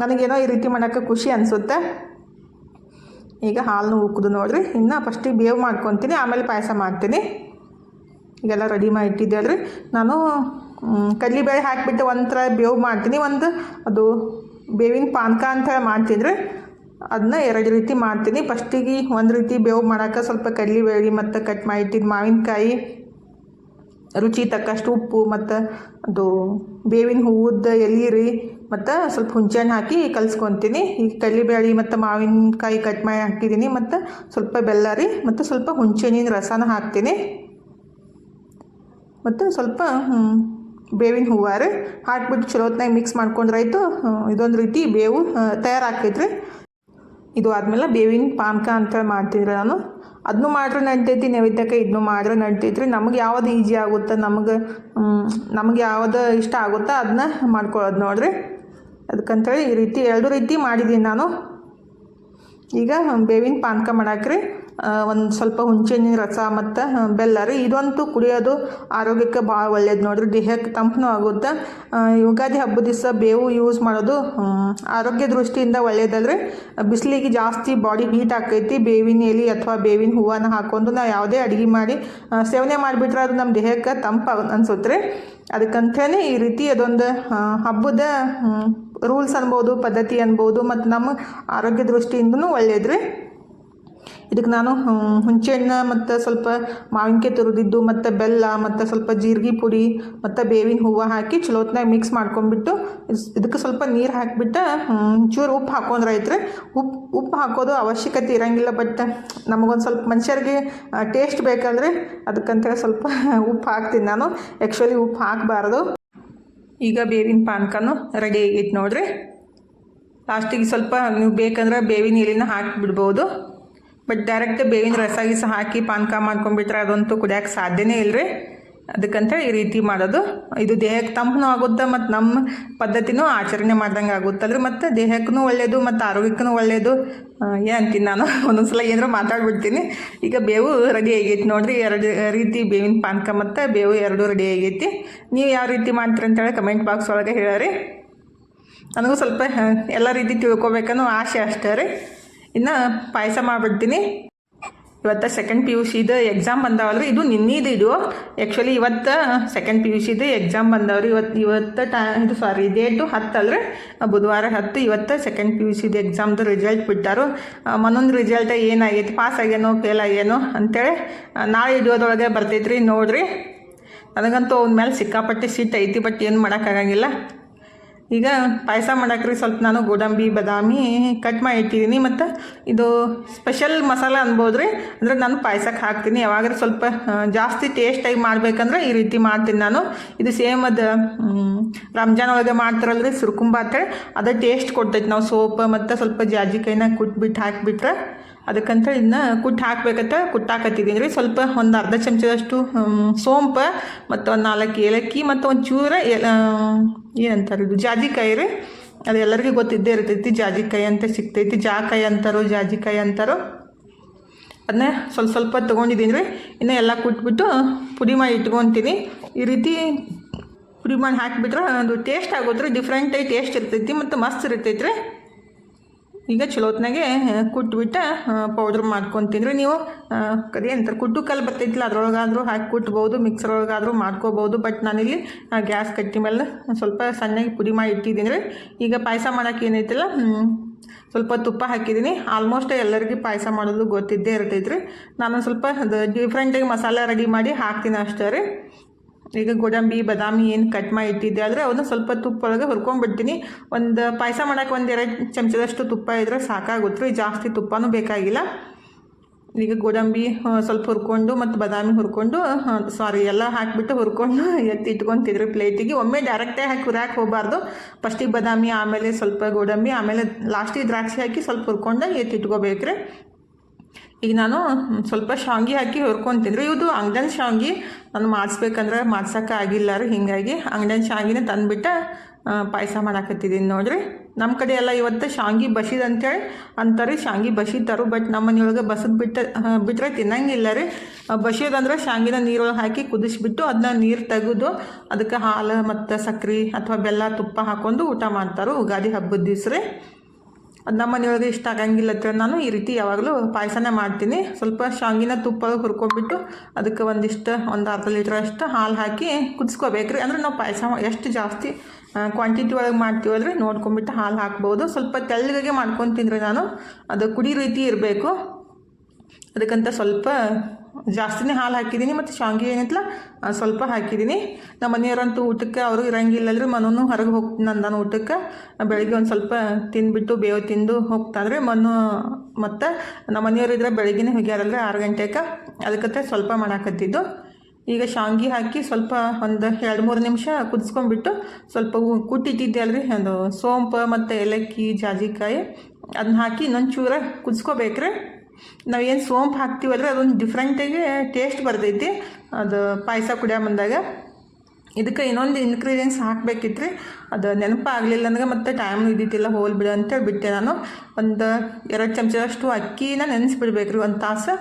ನನಗೇನೋ ಈ ರೀತಿ ಮಾಡೋಕ್ಕೆ ಖುಷಿ ಅನಿಸುತ್ತೆ. ಈಗ ಹಾಲನ್ನು ಉಕ್ಕುದು ನೋಡಿರಿ. ಇನ್ನು ಫಸ್ಟಿಗೆ ಬೇವು ಮಾಡ್ಕೊತೀನಿ ಆಮೇಲೆ ಪಾಯಸ ಮಾಡ್ತೀನಿ. ಈಗೆಲ್ಲ ರೆಡಿ ಮಾಡಿ ಇಟ್ಟಿದ್ದೆ ನಾನು ಮ್, ಕಡ್ಲಿಬೇಳೆ ಹಾಕಿಬಿಟ್ಟು ಒಂಥರ ಬೇವು ಮಾಡ್ತೀನಿ. ಒಂದು ಅದು ಬೇವಿನ ಪಾನಕ ಅಂತ ಹೇಳಿ ಮಾಡ್ತೀನಿ ರೀ ಅದನ್ನ ಎರಡು ರೀತಿ ಮಾಡ್ತೀನಿ. ಫಸ್ಟಿಗೆ ಒಂದು ರೀತಿ ಬೇವು ಮಾಡೋಕೆ ಸ್ವಲ್ಪ ಕಡ್ಲಿಬೇಳೆ ಮತ್ತು ಕಟ್ ಮಾಡಿ ಇಟ್ಟಿದ್ದು ಮಾವಿನಕಾಯಿ ರುಚಿ ತಕ್ಕಷ್ಟು ಉಪ್ಪು ಮತ್ತು ಅದು ಬೇವಿನ ಹೂವುದ ಎಲೆ ರೀ ಮತ್ತು ಸ್ವಲ್ಪ ಹುಂಚೆಹಣ್ಣು ಹಾಕಿ ಕಲಿಸ್ಕೊತೀನಿ. ಈ ಕಡ್ಲಿಬೇಳೆ ಮತ್ತು ಮಾವಿನಕಾಯಿ ಕಟ್ ಮಾಡಿ ಹಾಕಿದ್ದೀನಿ ಮತ್ತು ಸ್ವಲ್ಪ ಬೆಲ್ಲ ರೀ, ಮತ್ತು ಸ್ವಲ್ಪ ಹುಂಚೆಹಣ್ಣಿನ ರಸನ ಹಾಕ್ತೀನಿ. ಮತ್ತು ಸ್ವಲ್ಪ ಬೇವಿನ ಹೂವು ರೀ, ಹಾಕ್ಬಿಟ್ಟು ಚಲೋತ್ನಾಗ ಮಿಕ್ಸ್ ಮಾಡ್ಕೊಂಡ್ರಾಯ್ತು ಇದೊಂದು ರೀತಿ ಬೇವು ತಯಾರಾಕೈತ್ರಿ ಇದು ಆದಮೇಲೆ ಬೇವಿನ ಪಾನಕ ಅಂತೇಳಿ ಮಾಡ್ತಿದ್ರೆ ನಾನು. ಅದನ್ನು ಮಾಡ್ರೆ ನಡ್ತೈತಿ, ನೈವೇದ್ಯಕ್ಕೆ ಇದನ್ನು ಮಾಡ್ರೆ ನಡ್ತೈತ್ರಿ. ನಮಗೆ ಯಾವ್ದು ಈಜಿ ಆಗುತ್ತೆ, ನಮಗೆ ನಮ್ಗೆ ಯಾವ್ದು ಇಷ್ಟ ಆಗುತ್ತೋ ಅದನ್ನ ಮಾಡ್ಕೊಳ್ಳೋದು ನೋಡ್ರಿ. ಅದಕ್ಕಂತೇಳಿ ಈ ರೀತಿ ಎರಡು ರೀತಿ ಮಾಡಿದ್ದೀನಿ ನಾನು. ಈಗ ಬೇವಿನ ಪಾನಕ ಮಾಡಾಕ್ರಿ. ಒಂದು ಸ್ವಲ್ಪ ಹುಣಸೆಹಣ್ಣಿನ ರಸ ಮತ್ತು ಬೆಲ್ಲ ರೀ. ಇದಂತೂ ಕುಡಿಯೋದು ಆರೋಗ್ಯಕ್ಕೆ ಭಾಳ ಒಳ್ಳೇದು ನೋಡ್ರಿ. ದೇಹಕ್ಕೆ ತಂಪನೂ ಆಗುತ್ತೆ. ಯುಗಾದಿ ಹಬ್ಬದ ದಿವಸ ಬೇವು ಯೂಸ್ ಮಾಡೋದು ಆರೋಗ್ಯ ದೃಷ್ಟಿಯಿಂದ ಒಳ್ಳೇದಲ್ರಿ. ಬಿಸಿಲಿಗೆ ಜಾಸ್ತಿ ಬಾಡಿ ಹೀಟ್ ಆಕೈತಿ. ಬೇವಿನ ಎಲೆ ಅಥವಾ ಬೇವಿನ ಹೂವನ್ನ ಹಾಕೊಂಡು ನಾವು ಯಾವುದೇ ಅಡುಗೆ ಮಾಡಿ ಸೇವನೆ ಮಾಡಿಬಿಟ್ರೆ ಅದು ನಮ್ಮ ದೇಹಕ್ಕೆ ತಂಪು ಅನ್ಸುತ್ತೆ ರೀ ಅದಕ್ಕಂತೇ ಈ ರೀತಿ ಅದೊಂದು ಹಬ್ಬದ ರೂಲ್ಸ್ ಅನ್ಬೋದು ಪದ್ಧತಿ ಅನ್ಬೋದು ಮತ್ತು ನಮ್ಮ ಆರೋಗ್ಯ ದೃಷ್ಟಿಯಿಂದನೂ ಒಳ್ಳೆಯದು ರೀ ಇದಕ್ಕೆ ನಾನು ಹ್ಮ್, ಹುಂಚೆಹಣ್ಣು ಮತ್ತು ಸ್ವಲ್ಪ ಮಾವಿನಕಾಯಿ ತುರಿದಿದ್ದು ಮತ್ತು ಬೆಲ್ಲ ಮತ್ತು ಸ್ವಲ್ಪ ಜೀರಿಗೆ ಪುಡಿ ಮತ್ತು ಬೇವಿನ ಹೂವು ಹಾಕಿ ಚಲೋತ್ನಾಗ ಮಿಕ್ಸ್ ಮಾಡ್ಕೊಂಡ್ಬಿಟ್ಟು ಇದಕ್ಕೆ ಸ್ವಲ್ಪ ನೀರು ಹಾಕಿಬಿಟ್ಟು ಚೂರು ಉಪ್ಪು ಹಾಕೊಂಡ್ರೆ ಐತ್ರಿ ಉಪ್ಪು ಉಪ್ಪು ಹಾಕೋದು ಅವಶ್ಯಕತೆ ಇರಂಗಿಲ್ಲ ಬಟ್ ನಮಗೊಂದು ಸ್ವಲ್ಪ ಮನುಷ್ಯರಿಗೆ ಟೇಸ್ಟ್ ಬೇಕಂದ್ರೆ ಅದಕ್ಕಂತೇಳಿ ಸ್ವಲ್ಪ ಉಪ್ಪು ಹಾಕ್ತೀನಿ ನಾನು. ಆ್ಯಕ್ಚುಲಿ ಉಪ್ಪು ಹಾಕಬಾರ್ದು. ಈಗ ಬೇವಿನ ಪಾನಕನೂ ರೆಡಿ ಆಗೈತೆ ನೋಡ್ರಿ. ಲಾಸ್ಟಿಗೆ ಸ್ವಲ್ಪ ನೀವು ಬೇಕಂದ್ರೆ ಬೇವಿನ ಎಲೆನ ಹಾಕಿ ಬಿಡ್ಬೋದು ಬಟ್ ಡೈರೆಕ್ಟ್ ಬೇವಿನ ರಸ ಗಿಸ ಹಾಕಿ ಪಾನಕ ಮಾಡ್ಕೊಂಡ್ಬಿಟ್ರೆ ಅದಂತೂ ಕುಡಿಯೋಕ್ಕೆ ಸಾಧ್ಯನೇ ಇಲ್ಲರಿ ಅದಕ್ಕಂತ ಈ ರೀತಿ ಮಾಡೋದು. ಇದು ದೇಹಕ್ಕೆ ತಂಪನೂ ಆಗುತ್ತೆ ಮತ್ತು ನಮ್ಮ ಪದ್ಧತಿನೂ ಆಚರಣೆ ಮಾಡ್ದಂಗೆ ಆಗುತ್ತಲ್ರಿ ಮತ್ತು ದೇಹಕ್ಕೂ ಒಳ್ಳೆಯದು ಮತ್ತು ಆರೋಗ್ಯಕ್ಕೂ ಒಳ್ಳೆಯದು ಅಂತೀನಿ ನಾನು? ಒಂದೊಂದ್ಸಲ ಏನಾರೂ ಮಾತಾಡ್ಬಿಡ್ತೀನಿ. ಈಗ ಬೇವು ರೆಡಿ ಆಗೈತಿ ನೋಡಿರಿ. ಎರಡು ರೀತಿ ಬೇವಿನ ಪಾನಕ ಮತ್ತು ಬೇವು ಎರಡು ರೆಡಿ ಆಗೈತಿ. ನೀವು ಯಾವ ರೀತಿ ಮಾಡ್ತೀರಿ ಅಂತೇಳಿ ಕಮೆಂಟ್ ಬಾಕ್ಸ್ ಒಳಗೆ ಹೇಳ್ರಿ. ನನಗೂ ಸ್ವಲ್ಪ ಎಲ್ಲ ರೀತಿ ತಿಳ್ಕೊಬೇಕನ್ನೋ ಆಸೆ ಅಷ್ಟೇ ರೀ. ಇನ್ನು ಪಾಯಸ ಮಾಡಿಬಿಡ್ತೀನಿ. ಇವತ್ತು ಸೆಕೆಂಡ್ ಪಿ ಯು ಸಿದು ಎಕ್ಸಾಮ್ ಬಂದಾವಲ್ರಿ? ಇದು ನಿನ್ನಿದು ಇದು. ಆ್ಯಕ್ಚುಲಿ ಇವತ್ತು ಸೆಕೆಂಡ್ ಪಿ ಯು ಸಿದು ಎಕ್ಸಾಮ್ ಬಂದಾವ್ರಿ. ಇವತ್ತು ಇವತ್ತು ಟಾ, ಇದು ಸಾರಿ ಡೇಟು ಹತ್ತಲ್ರಿ ಬುಧವಾರ ಹತ್ತು, ಇವತ್ತು ಸೆಕೆಂಡ್ ಪಿ ಯು ಸಿದು ಎಕ್ಸಾಮ್ದು ರಿಸಲ್ಟ್ ಬಿಟ್ಟಾರು. ಮನೊಂದು ರಿಸಲ್ಟ್ ಏನಾಗೈತಿ? ಪಾಸ್ ಆಗ್ಯಾನೋ ಫೇಲ್ ಆಗ್ಯಾನೋ ಅಂತೇಳಿ ನಾಳೆ ಇಡೋದೊಳಗೆ ಬರ್ತೈತ್ರಿ ನೋಡ್ರಿ. ನನಗಂತೂ ಅವ್ನ ಮೇಲೆ ಸಿಕ್ಕಾಪಟ್ಟೆ ಸೀಟ್ ಐತಿ ಬಟ್ ಏನು ಮಾಡೋಕ್ಕಾಗಂಗಿಲ್ಲ. ಈಗ ಪಾಯಸ ಮಾಡಕ್ರಿ ಸ್ವಲ್ಪ ನಾನು ಗೋಡಂಬಿ, ಬಾದಾಮಿ ಕಟ್ ಮಾಡಿ ಇಟ್ಟಿದ್ದೀನಿ ಮತ್ತು ಇದು ಸ್ಪೆಷಲ್ ಮಸಾಲ ಅನ್ಬೋದು ರೀ ಅಂದರೆ ನಾನು ಪಾಯಸಕ್ಕೆ ಹಾಕ್ತೀನಿ. ಯಾವಾಗಾದ್ರೂ ಸ್ವಲ್ಪ ಜಾಸ್ತಿ ಜಾಸ್ತಿ ಟೇಸ್ಟಾಗಿ ಮಾಡಬೇಕಂದ್ರೆ ಈ ರೀತಿ ಮಾಡ್ತೀನಿ ನಾನು. ಇದು ಸೇಮ್ ಅದು ರಂಜಾನ್ ಒಳಗೆ ಮಾಡ್ತಾರಲ್ರಿ, ಸುರ್ಕುಂಬ ಅಂತೇಳಿ ಅದೇ ಟೇಸ್ಟ್ ಕೊಡ್ತೈತೆ. ನಾವು ಸೋಪ್ ಮತ್ತು ಸ್ವಲ್ಪ ಜಾಜಿಕಾಯಿನ ಕುಟ್ಬಿಟ್ಟು ಹಾಕಿಬಿಟ್ರೆ ಅದಕ್ಕಂತ ಇದನ್ನ ಕುಟ್ಟಿ ಹಾಕ್ಬೇಕಂತ ಕುಟ್ಟಾಕತ್ತಿದ್ದೀನಿ ರೀ. ಸ್ವಲ್ಪ ಒಂದು ಅರ್ಧ ಚಮಚದಷ್ಟು ಸೋಂಪ ಮತ್ತು ಒಂದು ನಾಲ್ಕು ಏಲಕ್ಕಿ ಮತ್ತು ಒಂದು ಚೂರ ಏನಂತಾರೆ ಇದು, ಜಾಜಿಕಾಯಿ ರೀ. ಅದು ಎಲ್ಲರಿಗೂ ಗೊತ್ತಿದ್ದೇ ಇರ್ತೈತಿ, ಜಾಜಿಕಾಯಿ ಅಂತ ಸಿಗ್ತೈತಿ. ಜಾಕಾಯಿ ಅಂತಾರೋ, ಜಾಜಿಕಾಯಿ ಅಂತಾರೋ ಅದನ್ನ ಸ್ವಲ್ಪ ಸ್ವಲ್ಪ ತೊಗೊಂಡಿದ್ದೀನಿ ರೀ. ಇನ್ನೂ ಎಲ್ಲ ಕುಟ್ಬಿಟ್ಟು ಪುಡಿ ಮಾಡಿ ಇಟ್ಕೊತೀನಿ. ಈ ರೀತಿ ಪುಡಿ ಮಾಡಿ ಹಾಕಿಬಿಟ್ರೆ ಅದು ಟೇಸ್ಟ್ ಆಗೋದ್ರೆ ಡಿಫ್ರೆಂಟಾಗಿ ಟೇಸ್ಟ್ ಇರ್ತೈತಿ ಮತ್ತು ಮಸ್ತ್ ಇರ್ತೈತಿ ರೀ ಈಗ ಚಲೋತ್ನಾಗೆ ಕುಟ್ಬಿಟ್ಟು ಪೌಡ್ರ್ ಮಾಡ್ಕೊತೀನಿ ರೀ ನೀವು. ಕರಿ ಅಂತಾರೆ, ಕುಟ್ಟು ಕಲ್ಲು ಬರ್ತೈತಿಲ್ಲ ಅದ್ರೊಳಗಾದರೂ ಹಾಕಿ ಕುಟ್ಬೋದು ಮಿಕ್ಸರ್ ಒಳಗಾದರೂ ಮಾಡ್ಕೋಬೋದು. ಬಟ್ ನಾನಿಲ್ಲಿ ಗ್ಯಾಸ್ ಕಟ್ಟಿ ಮೇಲೆ ಸ್ವಲ್ಪ ಸಣ್ಣಗೆ ಪುಡಿ ಮಾಡಿ ಇಟ್ಟಿದ್ದೀನಿ ರೀ ಈಗ ಪಾಯಸ ಮಾಡೋಕೆ ಏನೈತಿಲ್ಲ ಸ್ವಲ್ಪ ತುಪ್ಪ ಹಾಕಿದ್ದೀನಿ. ಆಲ್ಮೋಸ್ಟ್ ಎಲ್ಲರಿಗೂ ಪಾಯಸ ಮಾಡೋದು ಗೊತ್ತಿದ್ದೇ ಇರ್ತೈತೆ ರೀ ನಾನು ಸ್ವಲ್ಪ ಡಿಫ್ರೆಂಟಾಗಿ ಮಸಾಲೆ ರೆಡಿ ಮಾಡಿ ಹಾಕ್ತೀನಿ ಅಷ್ಟೇ ರೀ. ಈಗ ಗೋಡಂಬಿ, ಬಾದಾಮಿ ಏನು ಕಟ್ ಮಾಡಿ ಇಟ್ಟಿದ್ದೆ, ಆದರೆ ಅವನ್ನ ಸ್ವಲ್ಪ ತುಪ್ಪ ಒಳಗೆ ಹುರ್ಕೊಂಡ್ಬಿಡ್ತೀನಿ ಒಂದು ಪಾಯಸ ಮಾಡೋಕೆ ಒಂದು ಎರಡು ಚಮಚದಷ್ಟು ತುಪ್ಪ ಇದ್ದರೆ ಸಾಕಾಗುತ್ತೆ ಜಾಸ್ತಿ ತುಪ್ಪನೂ ಬೇಕಾಗಿಲ್ಲ. ಈಗ ಗೋಡಂಬಿ ಸ್ವಲ್ಪ ಹುರ್ಕೊಂಡು ಮತ್ತು ಬಾದಾಮಿ ಹುರ್ಕೊಂಡು ಸಾರಿ ಎಲ್ಲ ಹಾಕಿಬಿಟ್ಟು ಹುರ್ಕೊಂಡು ಎತ್ತಿ ಇಟ್ಕೊಂತಿದ್ರು ಪ್ಲೇಟಿಗೆ. ಒಮ್ಮೆ ಡೈರೆಕ್ಟೇ ಹಾಕಿ ಹುರ್ಯಾಕೆ ಹೋಗಬಾರ್ದು. ಫಸ್ಟಿಗೆ ಬಾದಾಮಿ, ಆಮೇಲೆ ಸ್ವಲ್ಪ ಗೋಡಂಬಿ, ಆಮೇಲೆ ಲಾಸ್ಟಿಗೆ ದ್ರಾಕ್ಷಿ ಹಾಕಿ ಸ್ವಲ್ಪ ಹುರ್ಕೊಂಡು ಎತ್ತಿ ಇಟ್ಕೋಬೇಕ್ರಿ. ಈಗ ನಾನು ಸ್ವಲ್ಪ ಶಾವ್ಗೆ ಹಾಕಿ ಹುರ್ಕೊತೀನಿ ಇದು ಅಂಗಡಿನ ಶಾವ್ಗೆ. ನಾನು ಮಾಡಿಸ್ಬೇಕಂದ್ರೆ ಮಾಡ್ಸೋಕೆ ಆಗಿಲ್ಲ ರೀ, ಹೀಗಾಗಿ ಅಂಗಡಿನ ಶಾವ್ಗಿನ ತಂದುಬಿಟ್ಟು ಪಾಯಸ ಮಾಡಾಕತ್ತಿದ್ದೀನಿ ನೋಡಿರಿ. ನಮ್ಮ ಕಡೆ ಎಲ್ಲ ಇವತ್ತು ಶಾವ್ಗೆ ಬಸಿದ್ ಅಂತೇಳಿ ಅಂತಾರೆ, ಶಾವ್ಗೆ ಬಸಿತಾರು ಬಟ್ ನಮ್ಮ ಮನೆಯೊಳಗೆ ಬಸದ್ ಬಿಟ್ಟು ಬಿಟ್ಟರೆ ತಿನ್ನಂಗಿಲ್ಲ ರೀ. ಬಸಿಯೋದಂದ್ರೆ ಶಾವಿಗೆನ ನೀರೊಳಗೆ ಹಾಕಿ ಕುದಿಸ್ಬಿಟ್ಟು ಅದನ್ನ ನೀರು ತೆಗೆದು ಅದಕ್ಕೆ ಹಾಲು ಮತ್ತು ಸಕ್ರೆ ಅಥವಾ ಬೆಲ್ಲ ತುಪ್ಪ ಹಾಕ್ಕೊಂಡು ಊಟ ಮಾಡ್ತಾರೆ. ಉಗಾದಿ ಹಬ್ಬದ ದಿವ್ಸ ರೀ. ನಮ್ಮ ಮನೆಯೊಳಗೆ ಇಷ್ಟ ಆಗಂಗಿಲ್ಲ ಅಂತ ನಾನು ಈ ರೀತಿ ಯಾವಾಗಲೂ ಪಾಯಸನೇ ಮಾಡ್ತೀನಿ. ಸ್ವಲ್ಪ ಶಾವಿನ ತುಪ್ಪ ಹುರ್ಕೊಂಡ್ಬಿಟ್ಟು ಅದಕ್ಕೆ ಒಂದಿಷ್ಟು, ಒಂದು ಅರ್ಧ ಲೀಟ್ರ್ ಅಷ್ಟು ಹಾಲು ಹಾಕಿ ಕುದಿಸ್ಕೋಬೇಕ್ರಿ. ಅಂದ್ರೆ ನಾವು ಪಾಯಸ ಎಷ್ಟು ಜಾಸ್ತಿ ಕ್ವಾಂಟಿಟಿ ಒಳಗೆ ಮಾಡ್ತೀವಲ್ರಿ ನೋಡ್ಕೊಂಬಿಟ್ಟು ಹಾಲು ಹಾಕ್ಬೋದು. ಸ್ವಲ್ಪ ತೆಳ್ಳಗೆ ಮಾಡ್ಕೊತೀನಿ ರೀ ನಾನು ಅದು ಕುಡಿ ರೀತಿ ಇರಬೇಕು. ಅದಕ್ಕಂತ ಸ್ವಲ್ಪ ಜಾಸ್ತಿನೇ ಹಾಲು ಹಾಕಿದ್ದೀನಿ ಮತ್ತು ಶಾವಿಗೆ ಏನೈತಲ್ಲ ಸ್ವಲ್ಪ ಹಾಕಿದ್ದೀನಿ. ನಮ್ಮ ಮನೆಯವರಂತೂ ಊಟಕ್ಕೆ ಅವರು ಇರಂಗಿಲ್ಲಲ್ರಿ ಮನೂ ಹೊರಗೆ ಹೋಗ್ತೀನಿ ನಾನು ಊಟಕ್ಕೆ ಬೆಳಿಗ್ಗೆ ಒಂದು ಸ್ವಲ್ಪ ತಿಂದುಬಿಟ್ಟು ಬೇವು ತಿಂದು ಹೋಗ್ತಾದ್ರೆ ಮನು, ಮತ್ತು ನಮ್ಮ ಮನೆಯವರು ಇದ್ರೆ ಬೆಳಿಗ್ಗೆನೇ ಹೋಗ್ಯಾರಲ್ರಿ ಆರು ಗಂಟೆಗೆ ಅದಕ್ಕೆ ಸ್ವಲ್ಪ ಮಾಡಾಕತ್ತಿದ್ದು. ಈಗ ಶಾಂಗಿ ಹಾಕಿ ಸ್ವಲ್ಪ ಒಂದು ಎರಡು, ಮೂರು ನಿಮಿಷ ಕುದಿಸ್ಕೊಂಡ್ಬಿಟ್ಟು ಸ್ವಲ್ಪ ಕುಟ್ಟಿಟ್ಟಿದ್ದೆ ಅಲ್ರಿ ಅದು ಸೋಂಪು ಮತ್ತು ಏಲಕ್ಕಿ, ಜಾಜಿಕಾಯಿ ಅದನ್ನ ಹಾಕಿ ಇನ್ನೊಂದು ಚೂರ ಕುದಿಸ್ಕೋಬೇಕ್ರಿ. ನಾವೇನು ಸೋಂಪು ಹಾಕ್ತೀವಲ್ರಿ ಅದೊಂದು ಡಿಫ್ರೆಂಟಾಗಿ ಟೇಸ್ಟ್ ಬರ್ತೈತಿ ಅದು ಪಾಯಸ ಕುಡಿಯೋ ಬಂದಾಗ. ಇದಕ್ಕೆ ಇನ್ನೊಂದು ಇನ್ಗ್ರೀಡಿಯೆಂಟ್ಸ್ ಹಾಕಬೇಕಿತ್ರಿ. ರೀ ಅದು ನೆನಪಾಗಲಿಲ್ಲ ಅಂದ್ರೆ ಮತ್ತೆ ಟೈಮ್ ಇದ್ದಿದ್ದಿಲ್ಲ ಹೋಲ್ ಬಿಡು ಅಂತೇಳಿ ಬಿಟ್ಟೆ ನಾನು. ಒಂದು ಎರಡು ಚಮಚದಷ್ಟು ಅಕ್ಕಿನ ನೆನೆಸ್ಬಿಡ್ಬೇಕು ರೀ, ಒಂದು ತಾಸು